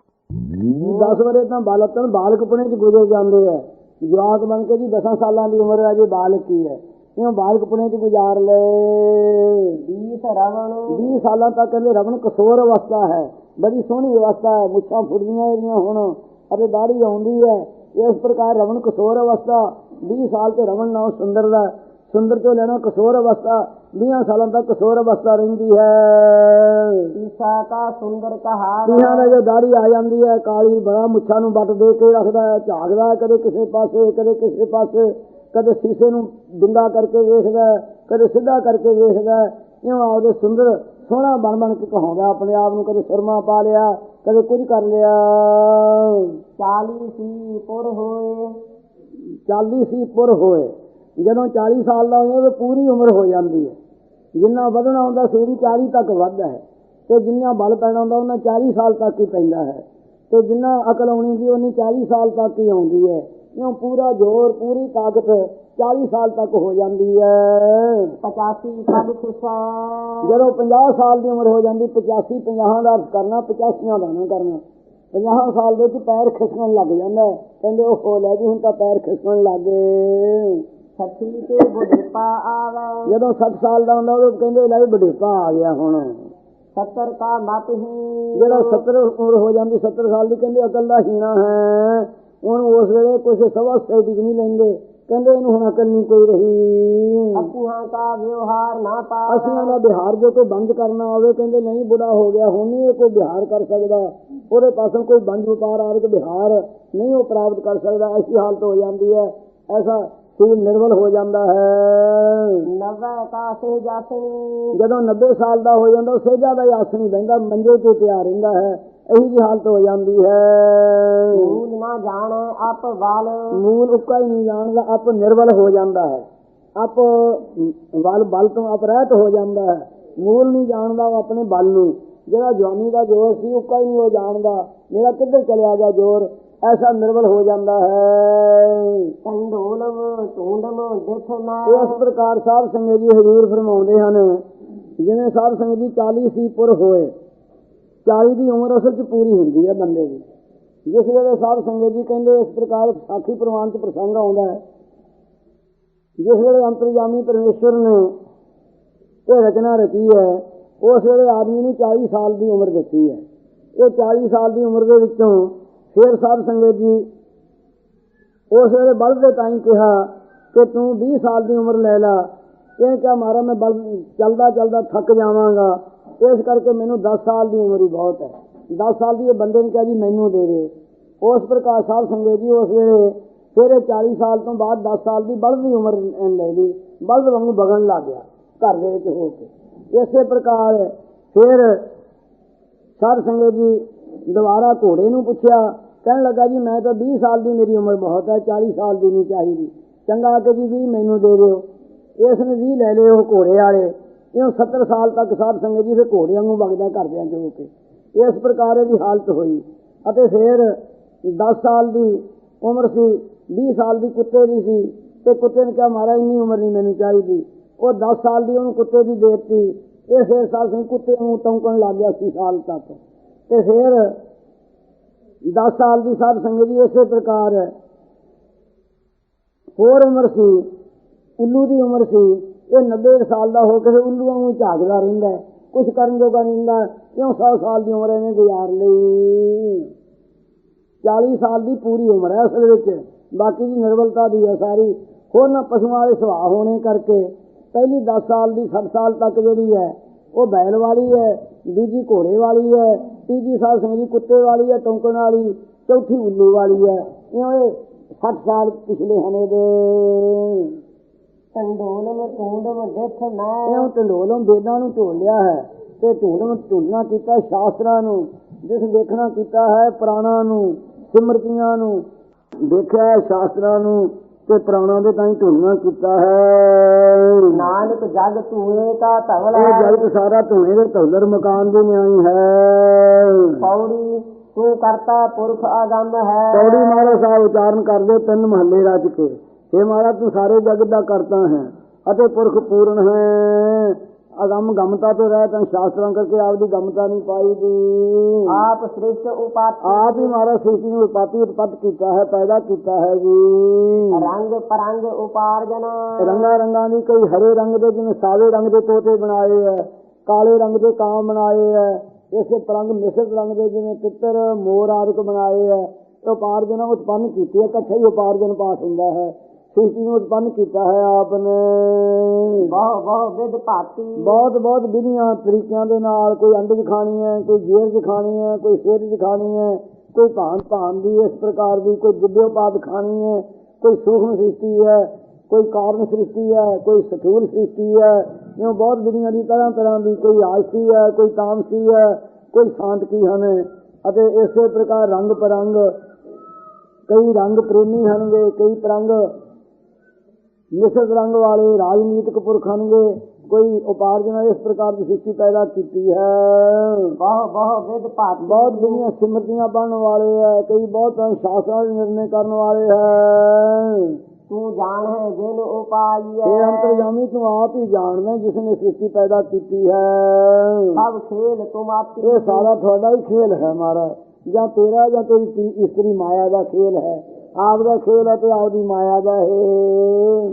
10 ਵਰੇ ਤਾਂ ਬਾਲਕਨ ਬਾਲਕਪੁਣੇ ਚ ਗੁਜ਼ਰ ਜਾਂਦੇ ਐ ਜਵਾਕ ਬਣ ਕੇ ਜੀ 10 ਸਾਲਾਂ ਦੀ ਉਮਰ ਹੈ ਜੀ ਬਾਲਕ ਹੀ ਹੈ ਇਉਂ ਬਾਲਕਪੁਣੇ ਚ ਗੁਜ਼ਾਰ ਲਏ? 20 ਰਵਣ। 20 ਸਾਲਾਂ ਤੱਕ ਕਹਿੰਦੇ ਰਵਣ ਕਸੋਰ ਅਵਸਥਾ ਹੈ। ਬੜੀ ਸੋਹਣੀ ਅਵਸਥਾ ਹੈ। ਮੁੱਛਾਂ ਫੁੱਟਦੀਆਂ ਇਹਦੀਆਂ ਹੁਣ। ਅਤੇ ਦਾੜੀ ਆਉਂਦੀ ਹੈ। ਇਸ ਪ੍ਰਕਾਰ ਰਵਣ ਕਸੋਰ ਅਵਸਥਾ 20 ਸਾਲ ਤੇ ਰਵਣ ਨਾਮ ਸੁੰਦਰ ਦਾ ਸੁੰਦਰ ਤੋਂ ਲੈਣਾ ਕਸੋਰ ਅਵਸਥਾ 20 ਸਾਲਾਂ ਤੱਕ ਕਸੋਰ ਅਵਸਥਾ ਰਹਿੰਦੀ ਹੈ। ਈਸਾ ਕਾ ਸੁੰਦਰ ਕਹਾਰ। ਤੀਹਾਂ ਦਾ ਜੋ ਦਾੜੀ ਆ ਜਾਂਦੀ ਹੈ ਕਾਲੀ ਬੜਾ ਮੁੱਛਾਂ ਨੂੰ ਵੱਟ ਦੇ ਕੇ ਰੱਖਦਾ ਹੈ ਝਾਕਦਾ ਹੈ ਕਦੇ ਕਿਸੇ ਪਾਸੇ ਕਦੇ ਕਿਸੇ ਪਾਸੇ। ਕਦੇ ਸ਼ੀਸ਼ੇ ਨੂੰ ਡਿੰਗਾ ਕਰਕੇ ਵੇਖਦਾ ਕਦੇ ਸਿੱਧਾ ਕਰਕੇ ਵੇਖਦਾ। ਇਉਂ ਆਪਦੇ ਸੁੰਦਰ ਸੋਹਣਾ ਬਣ ਬਣ ਕੇ ਕਹਾਉਂਦਾ ਆਪਣੇ ਆਪ ਨੂੰ ਕਦੇ ਸੁਰਮਾ ਪਾ ਲਿਆ ਕਦੇ ਕੁਝ ਕਰ ਲਿਆ। 40 ਸੀ ਪੁਰ ਹੋਏ। ਚਾਲੀ ਸੀ ਪੁਰ ਹੋਏ। ਜਦੋਂ 40 ਸਾਲ ਦਾ ਹੋਇਆ ਤਾਂ ਪੂਰੀ ਉਮਰ ਹੋ ਜਾਂਦੀ ਹੈ। ਜਿੰਨਾ ਵਧਣਾ ਹੁੰਦਾ ਸੇਰੀ 40 ਤੱਕ ਵੱਧਦਾ ਹੈ। ਤੇ ਜਿੰਨਾ ਬਲ ਪੈਣਾ ਹੁੰਦਾ ਉਹਨਾਂ 40 ਸਾਲ ਤੱਕ ਹੀ ਪੈਂਦਾ ਹੈ। ਤੇ ਜਿੰਨਾ ਅਕਲ ਆਉਣੀ ਸੀ ਉਹਨੀ 40 ਸਾਲ ਤੱਕ ਹੀ ਆਉਂਦੀ ਹੈ। ਕਿਉਂ ਪੂਰਾ ਜ਼ੋਰ ਪੂਰੀ ਤਾਕਤ 40 ਸਾਲ ਤੱਕ ਹੋ ਜਾਂਦੀ ਹੈ? 85 ਪਦ ਖਿਸਾ। ਜਦੋਂ 50 ਸਾਲ ਦੀ ਉਮਰ ਹੋ ਜਾਂਦੀ 85 50 ਦਾ ਕਰਨਾ 85 ਦਾ ਨਾ ਕਰਨਾ। 50 ਸਾਲ ਦੇ ਵਿੱਚ ਪੈਰ ਖਿਸਕਣ ਲੱਗ ਜਾਂਦਾ ਹੈ। ਕਹਿੰਦੇ ਉਹ ਲੈ ਜੀ ਹੁਣ ਤਾਂ ਪੈਰ ਖਿਸਕਣ ਲੱਗ ਗਏ। ਸੱਚੀ ਤੇ ਬੁਢੇਪਾ ਆਵੇ ਜਦੋਂ 60 ਸਾਲ ਦਾ ਹੁੰਦਾ ਉਹ ਕਹਿੰਦੇ ਲੈ ਵੀ ਬੁਢੇਪਾ ਆ ਗਿਆ ਹੁਣ। 70 ਕਾ ਮਤ ਹੀ। ਜਿਹੜਾ 70 ਉਮਰ ਹੋ ਜਾਂਦੀ 70 ਸਾਲ ਦੀ ਕਹਿੰਦੇ ਅਕਲ ਦਾ ਹੀਣਾ ਹੈ। ਉਹਨੂੰ ਉਸ ਵੇਲੇ ਕੁਝ ਸਵਾ ਸੈਟਿਕ ਨਹੀਂ ਲੈਂਦੇ। ਕਹਿੰਦੇ ਇਹਨੂੰ ਹੁਣ ਅਕਲ ਨਹੀਂ ਕੋਈ ਰਹੀ। ਅਸੀਹਾਂ ਕਾ ਵਿਵਹਾਰ ਨਾ ਅਸੀਂ ਪਾਵੇ ਉਹਦਾ ਬਿਹਾਰ ਜੋ ਕੋਈ ਬੰਦ ਕਰਨਾ ਹੋਵੇ ਕਹਿੰਦੇ ਨਹੀਂ ਬੁੜਾ ਹੋ ਗਿਆ ਹੁਣ ਨਹੀਂ ਇਹ ਕੋਈ ਬਿਹਾਰ ਕਰ ਸਕਦਾ। ਉਹਦੇ ਪਾਸੋਂ ਕੋਈ ਬੰਦ ਵਪਾਰ ਆਦਿਕ ਬਿਹਾਰ ਨਹੀਂ ਉਹ ਪ੍ਰਾਪਤ ਕਰ ਸਕਦਾ। ਐਸੀ ਹਾਲਤ ਹੋ ਜਾਂਦੀ ਹੈ। ਐਸਾ ਸਰੀਰ ਨਿਰਵਲ ਹੋ ਜਾਂਦਾ ਹੈ। ਨਵੇਂ ਸੇ ਜਾਸਣੀ। ਜਦੋਂ 90 ਸਾਲ ਦਾ ਹੋ ਜਾਂਦਾ ਸੇਜਾ ਦਾ ਹੀ ਆਸਣ ਹੀ ਬਹਿੰਦਾ ਮੰਜੇ ਤੇ ਪਿਆ ਰਹਿੰਦਾ ਹੈ। ਇਹੀ ਜਿਹੀ ਹਾਲਤ ਹੋ ਜਾਂਦੀ ਹੈ। ਮੂਲ ਨਾ ਜਾਣੇ ਆਪ ਵਾਲ। ਮੂਲ ਉੱਕਾ ਹੀ ਨਹੀਂ ਜਾਣਦਾ ਆਪ ਨਿਰਵਲ ਹੋ ਜਾਂਦਾ ਹੈ। ਆਪ ਬਲ ਬਲ ਤੋਂ ਅਪਰਹਿਤ ਹੋ ਜਾਂਦਾ ਹੈ। ਮੂਲ ਨਹੀਂ ਜਾਣਦਾ ਉਹ ਆਪਣੇ ਬਲ ਨੂੰ। ਜਿਹੜਾ ਜਵਾਨੀ ਦਾ ਜ਼ੋਰ ਸੀ ਉੱਕਾ ਹੀ ਨਹੀਂ ਉਹ ਜਾਣਦਾ। ਮੇਰਾ ਕਿੱਧਰ ਚਲਿਆ ਗਿਆ ਜ਼ੋਰ? ਐਸਾ ਨਿਰਵਲ ਹੋ ਜਾਂਦਾ ਹੈ। ਟੰਡੋਲਮ ਟੂੰਡਮ ਮੈਂ ਇਸ ਪ੍ਰਕਾਰ ਸਾਧ ਸੰਗਤ ਜੀ ਹਜ਼ੂਰ ਫਰਮਾਉਂਦੇ ਹਨ ਜਿਵੇਂ ਸਾਧ ਸੰਗਤ ਜੀ 40 ਸੀ ਪੁਰ ਹੋਏ 40 ਦੀ ਉਮਰ ਅਸਲ 'ਚ ਪੂਰੀ ਹੁੰਦੀ ਹੈ ਬੰਦੇ ਦੀ। ਜਿਸ ਵੇਲੇ ਸਾਧ ਸੰਗਤ ਜੀ ਕਹਿੰਦੇ ਇਸ ਪ੍ਰਕਾਰ ਸਾਖੀ ਪ੍ਰਮਾਣ 'ਚ ਪ੍ਰਸੰਗ ਆਉਂਦਾ ਹੈ ਜਿਸ ਵੇਲੇ ਅੰਤਰਜਾਮੀ ਪਰਮੇਸ਼ਵਰ ਨੇ ਇਹ ਰਚਨਾ ਰਚੀ ਹੈ ਉਸ ਵੇਲੇ ਆਦਮੀ ਨੂੰ 40 ਸਾਲ ਦੀ ਉਮਰ ਦਿੱਤੀ ਹੈ। ਇਹ 40 ਸਾਲ ਦੀ ਉਮਰ ਦੇ ਵਿੱਚੋਂ ਫਿਰ ਸਾਧ ਸੰਗਤ ਜੀ, ਉਸ ਵੇਲੇ ਬਲਦ ਦੇ ਤਾਈਂ ਕਿਹਾ ਕਿ ਤੂੰ 20 ਸਾਲ ਦੀ ਉਮਰ ਲੈ ਲਾ। ਇਹ ਕਿਹਾ ਮਾਰਾ ਮੈਂ ਬਲ ਚੱਲਦਾ ਚੱਲਦਾ ਥੱਕ ਜਾਵਾਂਗਾ। ਇਸ ਕਰਕੇ ਮੈਨੂੰ 10 ਸਾਲ ਦੀ ਉਮਰ ਹੀ ਬਹੁਤ ਹੈ। 10 ਸਾਲ ਦੀ ਇਹ ਬੰਦੇ ਨੇ ਕਿਹਾ, ਜੀ, ਮੈਨੂੰ ਦੇ ਦਿਓ। ਉਸ ਪ੍ਰਕਾਰ ਸਾਹਿਬ ਸੰਗਤ ਜੀ, ਉਸ ਵੇਲੇ ਫਿਰ ਇਹ 40 ਸਾਲ ਤੋਂ ਬਾਅਦ 10 ਸਾਲ ਦੀ ਬਲਦ ਦੀ ਉਮਰ ਲੈ ਲਈ। ਬਲਦ ਵਾਂਗੂ ਬਗਣ ਲੱਗ ਗਿਆ ਘਰ ਦੇ ਵਿੱਚ ਹੋ ਕੇ। ਇਸੇ ਪ੍ਰਕਾਰ ਫਿਰ ਸਾਧ ਸੰਗਤ ਜੀ ਦੁਬਾਰਾ ਘੋੜੇ ਨੂੰ ਪੁੱਛਿਆ, ਕਹਿਣ ਲੱਗਾ ਜੀ, ਮੈਂ ਤਾਂ 20 ਸਾਲ ਦੀ ਮੇਰੀ ਉਮਰ ਬਹੁਤ ਹੈ 40 ਸਾਲ ਦੀ ਨਹੀਂ ਚਾਹੀਦੀ। ਚੰਗਾ ਕਿ ਜੀ 20 ਮੈਨੂੰ ਦੇ ਦਿਓ। ਇਸ ਨੇ 20 ਲੈ ਲਿਓ ਉਹ ਘੋੜੇ ਵਾਲੇ। ਇਉਂ 70 ਸਾਲ ਤੱਕ ਸਾਧ ਸੰਗਤ ਜੀ ਫਿਰ ਘੋੜਿਆਂ ਨੂੰ ਵਗਦਾ ਘਰਦਿਆਂ ਚ ਹੋ ਕੇ। ਇਸ ਪ੍ਰਕਾਰ ਇਹਦੀ ਹਾਲਤ ਹੋਈ। ਅਤੇ ਫਿਰ 10 ਸਾਲ ਦੀ ਉਮਰ ਸੀ 20 ਸਾਲ ਦੀ ਕੁੱਤੇ ਦੀ ਸੀ। ਤੇ ਕੁੱਤੇ ਨੇ ਕਿਹਾ ਮਾਰਾ ਇੰਨੀ ਉਮਰ ਨਹੀਂ ਮੈਨੂੰ ਚਾਹੀਦੀ। ਉਹ 10 ਸਾਲ ਦੀ ਉਹਨੂੰ ਕੁੱਤੇ ਦੀ ਦੇ ਦਿੱਤੀ। ਇਹ ਫਿਰ ਸਾਲ ਸਿੰਘ ਕੁੱਤੇ ਨੂੰ ਟੌਂਕਣ ਲੱਗ ਗਿਆ 80 ਸਾਲ ਤੱਕ। ਤੇ ਫਿਰ 10 ਸਾਲ ਦੀ ਸਾਧ ਸੰਗਤ ਜੀ ਇਸੇ ਪ੍ਰਕਾਰ ਹੋਰ ਉਮਰ ਸੀ, ਉੱਲੂ ਦੀ ਉਮਰ ਸੀ, ਇਹ 90 ਸਾਲ ਦਾ ਹੋ ਕੇ ਉੱਲੂਆਂ ਨੂੰ ਝਾਕਦਾ ਰਹਿੰਦਾ ਕੁਝ ਕਰਨ ਜੋਗਾ ਨਹੀਂ ਹੁੰਦਾ ਕਿਉਂ 100 ਸਾਲ ਦੀ ਉਮਰ ਇਹਨੇ ਗੁਜ਼ਾਰ ਲਈ। 40 ਸਾਲ ਦੀ ਪੂਰੀ ਉਮਰ ਹੈ ਅਸਲ ਵਿੱਚ। ਬਾਕੀ ਦੀ ਨਿਰਬਲਤਾ ਦੀ ਹੈ ਸਾਰੀ। ਹੋਰ ਨਾ ਪਸ਼ੂਆਂ ਵਾਲੇ ਸੁਭਾਅ ਹੋਣੇ ਕਰਕੇ। ਪਹਿਲੀ 10 ਸਾਲ ਦੀ 60 ਸਾਲ ਤੱਕ ਜਿਹੜੀ ਹੈ, ਉਹ ਬੈਲ ਵਾਲੀ ਹੈ, ਦੂਜੀ ਘੋੜੇ ਵਾਲੀ ਹੈ ਤੀਜੀ ਸਾਲ ਸਿੰਘ ਜੀ ਕੁੱਤੇ ਵਾਲੀ ਹੈ ਟੌਂਕਣ ਵਾਲੀ ਚੌਥੀ ਉੱਲੂ ਵਾਲੀ ਹੈ। ਇਹ 60 ਸਾਲ ਪਿਛਲੇ ਹਨੇ ਦੇ। ਟੰਡੋਲਮ ਟੂੰਡਮ ਡਿਠ ਮੈਂ ਇਉਂ ਢੋਲੋਂ ਵੇਦਾਂ ਨੂੰ ਢੋਲ ਲਿਆ ਹੈ ਤੇ ਢੋਲਮ ਢੋਲਣਾ ਕੀਤਾ ਸ਼ਾਸਤਰਾਂ ਨੂੰ ਜਿਸ ਦੇਖਣਾ ਕੀਤਾ ਹੈ ਪ੍ਰਾਣਾਂ ਨੂੰ ਸਿਮਰਤੀਆਂ ਨੂੰ ਦੇਖਿਆ ਸ਼ਾਸਤਰਾਂ ਨੂੰ ਤੇ ਪ੍ਰਾਣਾਂ ਦੇ ਤਾਈਂ ਢੋਲਣਾ ਕੀਤਾ ਹੈ। ਨਾਨਕ ਜਗ ਧੂਏ ਕਾ ਧਵਲ ਇਹ ਹੈ ਜਗਤ ਸਾਰਾ ਧੂਏ ਦੇ ਧੌਲਰ ਮਕਾਨ ਦੇ ਨਿਆਈ ਹੈ। ਪੌੜੀ ਤੂੰ ਕਰਤਾ ਪੁਰਖ ਅਗੰਮ ਹੈ। ਪੌੜੀ ਮਹਾਰਾਜ ਸਾਹਿਬ ਉਚਾਰਨ ਕਰਦੇ ਤਿੰਨ ਮਹੱਲੇ ਰਚ ਕੇ। हे ਮਹਾਰਾਜ ਤੂੰ ਸਾਰੇ ਜਗਤ ਦਾ ਕਰਤਾ ਹੈ ਅਤੇ ਪੁਰਖ ਪੂਰਨ ਹੈ। ਅਗੰਮ ਗਮਤਾ ਤੋਂ ਰਹਿ ਤਾਂ ਸ਼ਾਸਤਰਾਂ ਕਰਕੇ ਆਪਦੀ ਗਮਤਾ ਨਹੀਂ ਪਾਈ ਦੀ। ਆਪ ਸ੍ਰਿਸ਼ਟ ਉਪਾਤ। ਆਪ ਹੀ ਮਹਾਰਾਜ ਸ੍ਰਿਸ਼ਟੀ ਨੂੰ ਉਤਪਾਤੀ ਉਤਪਤ ਕੀਤਾ ਹੈ ਪੈਦਾ ਕੀਤਾ ਹੈ ਜੀ। ਰੰਗ ਪਰੰਗ ਉਪਾਰਜਨ। ਰੰਗਾ ਰੰਗਾਂ ਦੀ ਕੋਈ ਹਰੇ ਰੰਗ ਦੇ ਜਿਵੇਂ ਸਾਵੇ ਰੰਗ ਦੇ ਤੋਤੇ ਬਣਾਏ ਹੈ ਕਾਲੇ ਰੰਗ ਦੇ ਕਾਂ ਬਣਾਏ ਹੈ ਇਸੇ ਪਰੰਗ ਮਿਸ਼ਰ ਰੰਗ ਦੇ ਜਿਵੇਂ ਤਿੱਤਰ ਮੋਰ ਆਦਿਕ ਬਣਾਏ ਹੈ ਤੇ ਉਪਾਰਜਨ ਉਤਪੰਨ ਕੀਤੀ ਹੈ ਇਕੱਠੇ ਹੀ ਉਪਾਰਜਨ ਪਾਸ ਹੁੰਦਾ ਹੈ। ਸ੍ਰਿਸ਼ਟੀ ਨੂੰ ਉਤਪੰਨ ਕੀਤਾ ਹੈ ਆਪ ਨੇ ਬਹੁ ਬਹੁ ਵਿਦ ਭਾਤੀ। ਬਹੁਤ ਬਹੁਤ ਵਿਧੀਆਂ ਤਰੀਕਿਆਂ ਦੇ ਨਾਲ ਕੋਈ ਅੰਡਜ ਖਾਣੀ ਹੈ ਕੋਈ ਜੇਰ ਚ ਖਾਣੀ ਹੈ ਕੋਈ ਸਿਰ ਚ ਖਾਣੀ ਹੈ ਕੋਈ ਭਾਂਤ ਭਾਂਤ ਦੀ ਇਸ ਪ੍ਰਕਾਰ ਦੀ ਕੋਈ ਦਿਵਯੋਪਾਤ ਖਾਣੀ ਹੈ ਕੋਈ ਸੂਖਮ ਸ੍ਰਿਸ਼ਟੀ ਹੈ ਕੋਈ ਕਾਰਨ ਸ੍ਰਿਸ਼ਟੀ ਹੈ ਕੋਈ ਸਥੂਲ ਸ੍ਰਿਸ਼ਟੀ ਹੈ ਇਉਂ ਬਹੁਤ ਵਿਧੀਆਂ ਦੀ ਤਰ੍ਹਾਂ ਤਰ੍ਹਾਂ ਦੀ ਕੋਈ ਆਲਸੀ ਹੈ ਕੋਈ ਤਾਮਸੀ ਹੈ ਕੋਈ ਸ਼ਾਂਤਕੀ ਹਨ ਅਤੇ ਇਸੇ ਪ੍ਰਕਾਰ ਰੰਗ ਪਰੰਗ ਕਈ ਰੰਗ ਪ੍ਰੇਮੀ ਹਨਗੇ ਕਈ ਪ੍ਰੰਗ ਨਿਸ਼ਚਿਤ ਰੰਗ ਵਾਲੇ ਰਾਜਨੀਤਿਕ ਪੁਰਖ ਹਨਗੇ ਕੋਈ ਉਪਾਰਜਨ ਇਸ ਪ੍ਰਕਾਰ ਦੀ ਸ੍ਰਿਸ਼ਟੀ ਪੈਦਾ ਕੀਤੀ ਹੈ। ਬਹੁ ਬਹੁ ਵਿਦ ਭਾਤੀ। ਬਹੁਤ ਦੁਨੀਆਂ ਸਿਮਰਤੀਆਂ ਬਣਨ ਵਾਲੇ ਹੈ। ਕਈ ਬਹੁਤ ਸ਼ਾਸਤਰਾਂ ਦੇ ਨਿਰਣੇ ਕਰਨ ਵਾਲੇ ਹੈ। ਤੂੰ ਜਾਣ ਹੈ ਜਿਨ ਉਪਾਈ ਇਹ ਹੈ ਅੰਤਰਜਾਮੀ ਤੂੰ ਆਪ ਹੀ ਜਾਣਦਾ ਜਿਸ ਨੇ ਸ੍ਰਿਸ਼ਟੀ ਪੈਦਾ ਕੀਤੀ ਹੈ। ਸਭ ਖੇਲ ਤੁਮਾਤੀ ਇਹ ਸਾਰਾ ਤੁਹਾਡਾ ਹੀ ਖੇਲ ਹੈ ਮਾਰਾ ਜਾਂ ਤੇਰਾ ਜਾਂ ਤੇਰੀ ਇਸਤਰੀ ਮਾਇਆ ਦਾ ਖੇਲ ਹੈ। ਆਪ ਦਾ ਖੇਲ ਹੈ ਤੇ ਆਪਦੀ ਮਾਇਆ ਦਾ ਹੈ।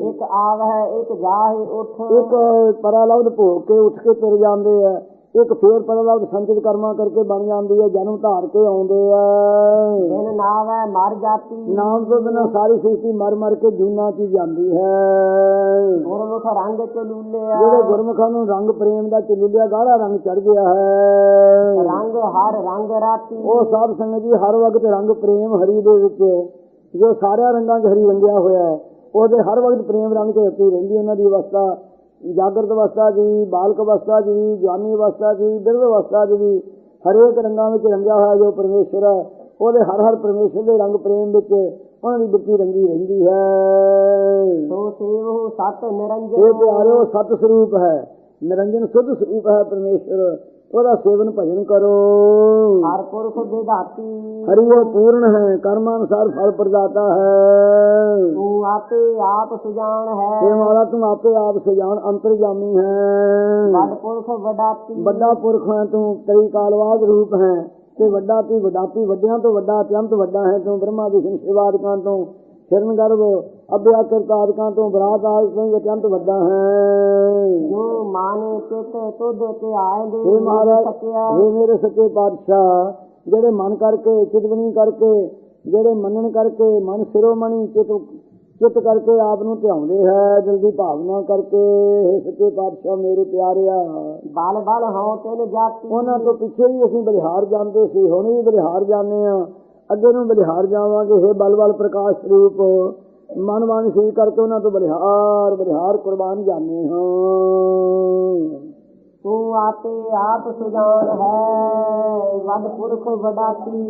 ਇੱਕ ਆਵ ਹੈ ਇੱਕ ਜਾਹੇ ਉਠ। ਇੱਕ ਪਰਾਲਬਧ ਭੋਗ ਕੇ ਉੱਠ ਕੇ ਤੁਰ ਜਾਂਦੇ ਆ। ਇੱਕ ਫੇਰ ਪਰਾਲਬਧ ਸੰਚਿਤ ਕਰਮਾਂ ਕਰਕੇ ਬਣ ਜਾਂਦੀ ਹੈ ਜਨਮ ਧਾਰ ਕੇ ਆਉਂਦੇ ਆ। ਦਿਨ ਨਾਵ ਹੈ ਮਰ ਜਾਤੀ। ਨਾਮ ਤੋਂ ਬਿਨਾਂ ਸਾਰੀ ਸ੍ਰਿਸ਼ਟੀ ਮਰ ਮਰ ਕੇ ਜੂਨਾ ਚ ਹੀ ਜਾਂਦੀ ਹੈ। ਗੁਰਮੁਖ ਰੰਗ ਚਲੂਲਿਆ ਜਿਹੜੇ ਗੁਰਮੁਖਾਂ ਨੂੰ ਰੰਗ ਪ੍ਰੇਮ ਦਾ ਚਲੂਲਿਆ ਗਾੜਾ ਰੰਗ ਚੜ ਗਿਆ ਹੈ। ਰੰਗ ਹਰ ਰੰਗ ਰਾਤੀ। ਉਹ ਸਾਧ ਸੰਗਤ ਜੀ ਹਰ ਵਕਤ ਰੰਗ ਪ੍ਰੇਮ ਹਰੀ ਦੇ ਵਿੱਚ ਜੋ ਸਾਰਿਆਂ ਰੰਗਾਂ 'ਚ ਹਰੀ ਰੰਗਿਆ ਹੋਇਆ ਹੈ ਉਹਦੇ ਹਰ ਵਕਤ ਪ੍ਰੇਮ ਰੰਗ 'ਚ ਰਤੀ ਰਹਿੰਦੀ ਉਹਨਾਂ ਦੀ ਅਵਸਥਾ। ਜਾਗਰਤ ਅਵਸਥਾ 'ਚ ਵੀ ਬਾਲਕ ਅਵਸਥਾ 'ਚ ਵੀ ਜਵਾਨੀ ਅਵਸਥਾ 'ਚ ਵੀ ਬਿਰਧ ਅਵਸਥਾ 'ਚ ਵੀ ਹਰੇਕ ਰੰਗਾਂ ਵਿੱਚ ਰੰਗਿਆ ਹੋਇਆ ਜੋ ਪਰਮੇਸ਼ਰ ਹੈ ਉਹਦੇ ਹਰ ਹਰ ਪਰਮੇਸ਼ਰ ਦੇ ਰੰਗ ਪ੍ਰੇਮ ਵਿੱਚ ਉਹਨਾਂ ਦੀ ਬਿਰਤੀ ਰੰਗੀ ਰਹਿੰਦੀ ਹੈ। ਸੋ ਸੇਵਹੁ ਸਤ ਇਹ ਨਿਰੰਜਨ ਪਿਆਰਿਓ ਸਤ ਸਰੂਪ ਹੈ। ਨਿਰੰਜਨ ਸੁਧ ਸਰੂਪ ਹੈ ਪਰਮੇਸ਼ਰ ਉਹਦਾ ਸੇਵਨ ਭਜਨ ਕਰੋ। ਹਰ ਪੁਰਖ ਵਿਧਾਤੀ। ਹਰੀ ਉਹ ਪੂਰਨ ਹੈ ਕਰਮਾਂ ਅਨੁਸਾਰ ਫਲ ਪ੍ਰਦਾਤਾ ਹੈ। ਤੂੰ ਆਪੇ ਆਪ ਸੁਜਾਨ ਇਹ ਹੈ ਮਾਰਾ ਤੂੰ ਆਪੇ ਆਪ ਸਜਾਨ ਅੰਤਰਜਾਮੀ ਹੈ। ਵੱਡ ਪੁਰਖ ਵਡਾਤੀ। ਵੱਡਾ ਪੁਰਖ ਹੈ ਤੂੰ ਕਈ ਕਾਲਵਾਦ ਰੂਪ ਹੈ। ਤੇ ਵੱਡਾ ਤੀ ਵਡਾਤੀ ਵੱਡਿਆਂ ਤੋਂ ਵੱਡਾ ਅਤਿਅੰਤ ਵੱਡਾ ਹੈ ਤੂੰ ਬ੍ਰਹਮਾ ਵਿਸ਼ਨ ਸ਼ਿਵਾਦਿਕਾਂ ਤੋਂ ਸ਼ਰਨ ਗਰਭ ਅਭਿਆ ਕਰ ਕਾਰਕਾਂ ਤੋਂ ਬਰਾਤ ਆਜ ਸਿੰਘ ਅਚੰਤ ਵੱਡਾ ਹੈ। ਜੋ ਮਾਨੇ ਚਿਤ ਤੁਧ ਤੇ ਆਏ ਦੇ ਹੇ ਮਹਾਰਾਜ ਹੇ ਮੇਰੇ ਸੱਚੇ ਪਾਤਸ਼ਾਹ ਜਿਹੜੇ ਮਨ ਕਰਕੇ ਚਿਤਵਨੀ ਕਰਕੇ ਜਿਹੜੇ ਮੰਨਣ ਕਰਕੇ ਮਨ ਸਿਰੋਮਣੀ ਚਿਤ ਚਿਤ ਕਰਕੇ ਆਪ ਨੂੰ ਧਿਆਉਂਦੇ ਹੈ ਦਿਲ ਦੀ ਭਾਵਨਾ ਕਰਕੇ ਹੇ ਸੱਚੇ ਪਾਤਸ਼ਾਹ ਮੇਰੇ ਪਿਆਰਿਆ। ਬਾਲ ਬਾਲ ਹਾਂ ਤੈਨ ਜਾਤੀ। ਉਹਨਾਂ ਤੋਂ ਪਿੱਛੇ ਵੀ ਅਸੀਂ ਬਲਿਹਾਰ ਜਾਂਦੇ ਸੀ ਹੁਣ ਵੀ ਬਲਿਹਾਰ ਜਾਂਦੇ ਆ ਅੱਗੇ ਨੂੰ ਬਲਿਹਾਰ ਜਾਵਾਂਗੇ हे ਬਲ ਬਲ ਪ੍ਰਕਾਸ਼ ਰੂਪ। ਮਨ ਵਾਣੀ ਸੀ ਕਰਕੇ ਉਹਨਾਂ ਤੋਂ ਬਲਿਹਾਰ ਬਲਿਹਾਰ ਕੁਰਬਾਨ ਜਾਂਦੇ ਹਾਂ। ਤੂੰ ਆਪੇ ਆਪ ਸੁਜਾਨ ਹੈ ਵੱਡ ਪੁਰਖ ਵਡਾਤੀ।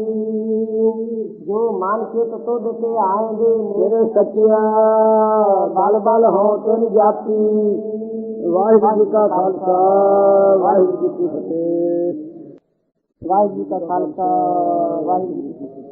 ਜੋ ਮਨ ਚਿਤ ਤੁਧ ਤੇ ਆਏ ਦੇ ਮੇਰੇ ਸੱਚਿਆ ਬਲ ਬਲ ਹੋ ਤਿਨ ਜਾਤੀ। ਵਾਹਿਗੁਰੂ ਜੀ ਕਾ ਖਾਲਸਾ ਵਾਹਿਗੁਰੂ ਜੀ ਕੀ ਫਤਿਹ। ਵਾਹਿਗੁਰੂ ਜੀ ਕਾ ਖਾਲਸਾ ਵਾਹਿਗੁਰੂ ਜੀ ਕੀ ਫਤਿਹ।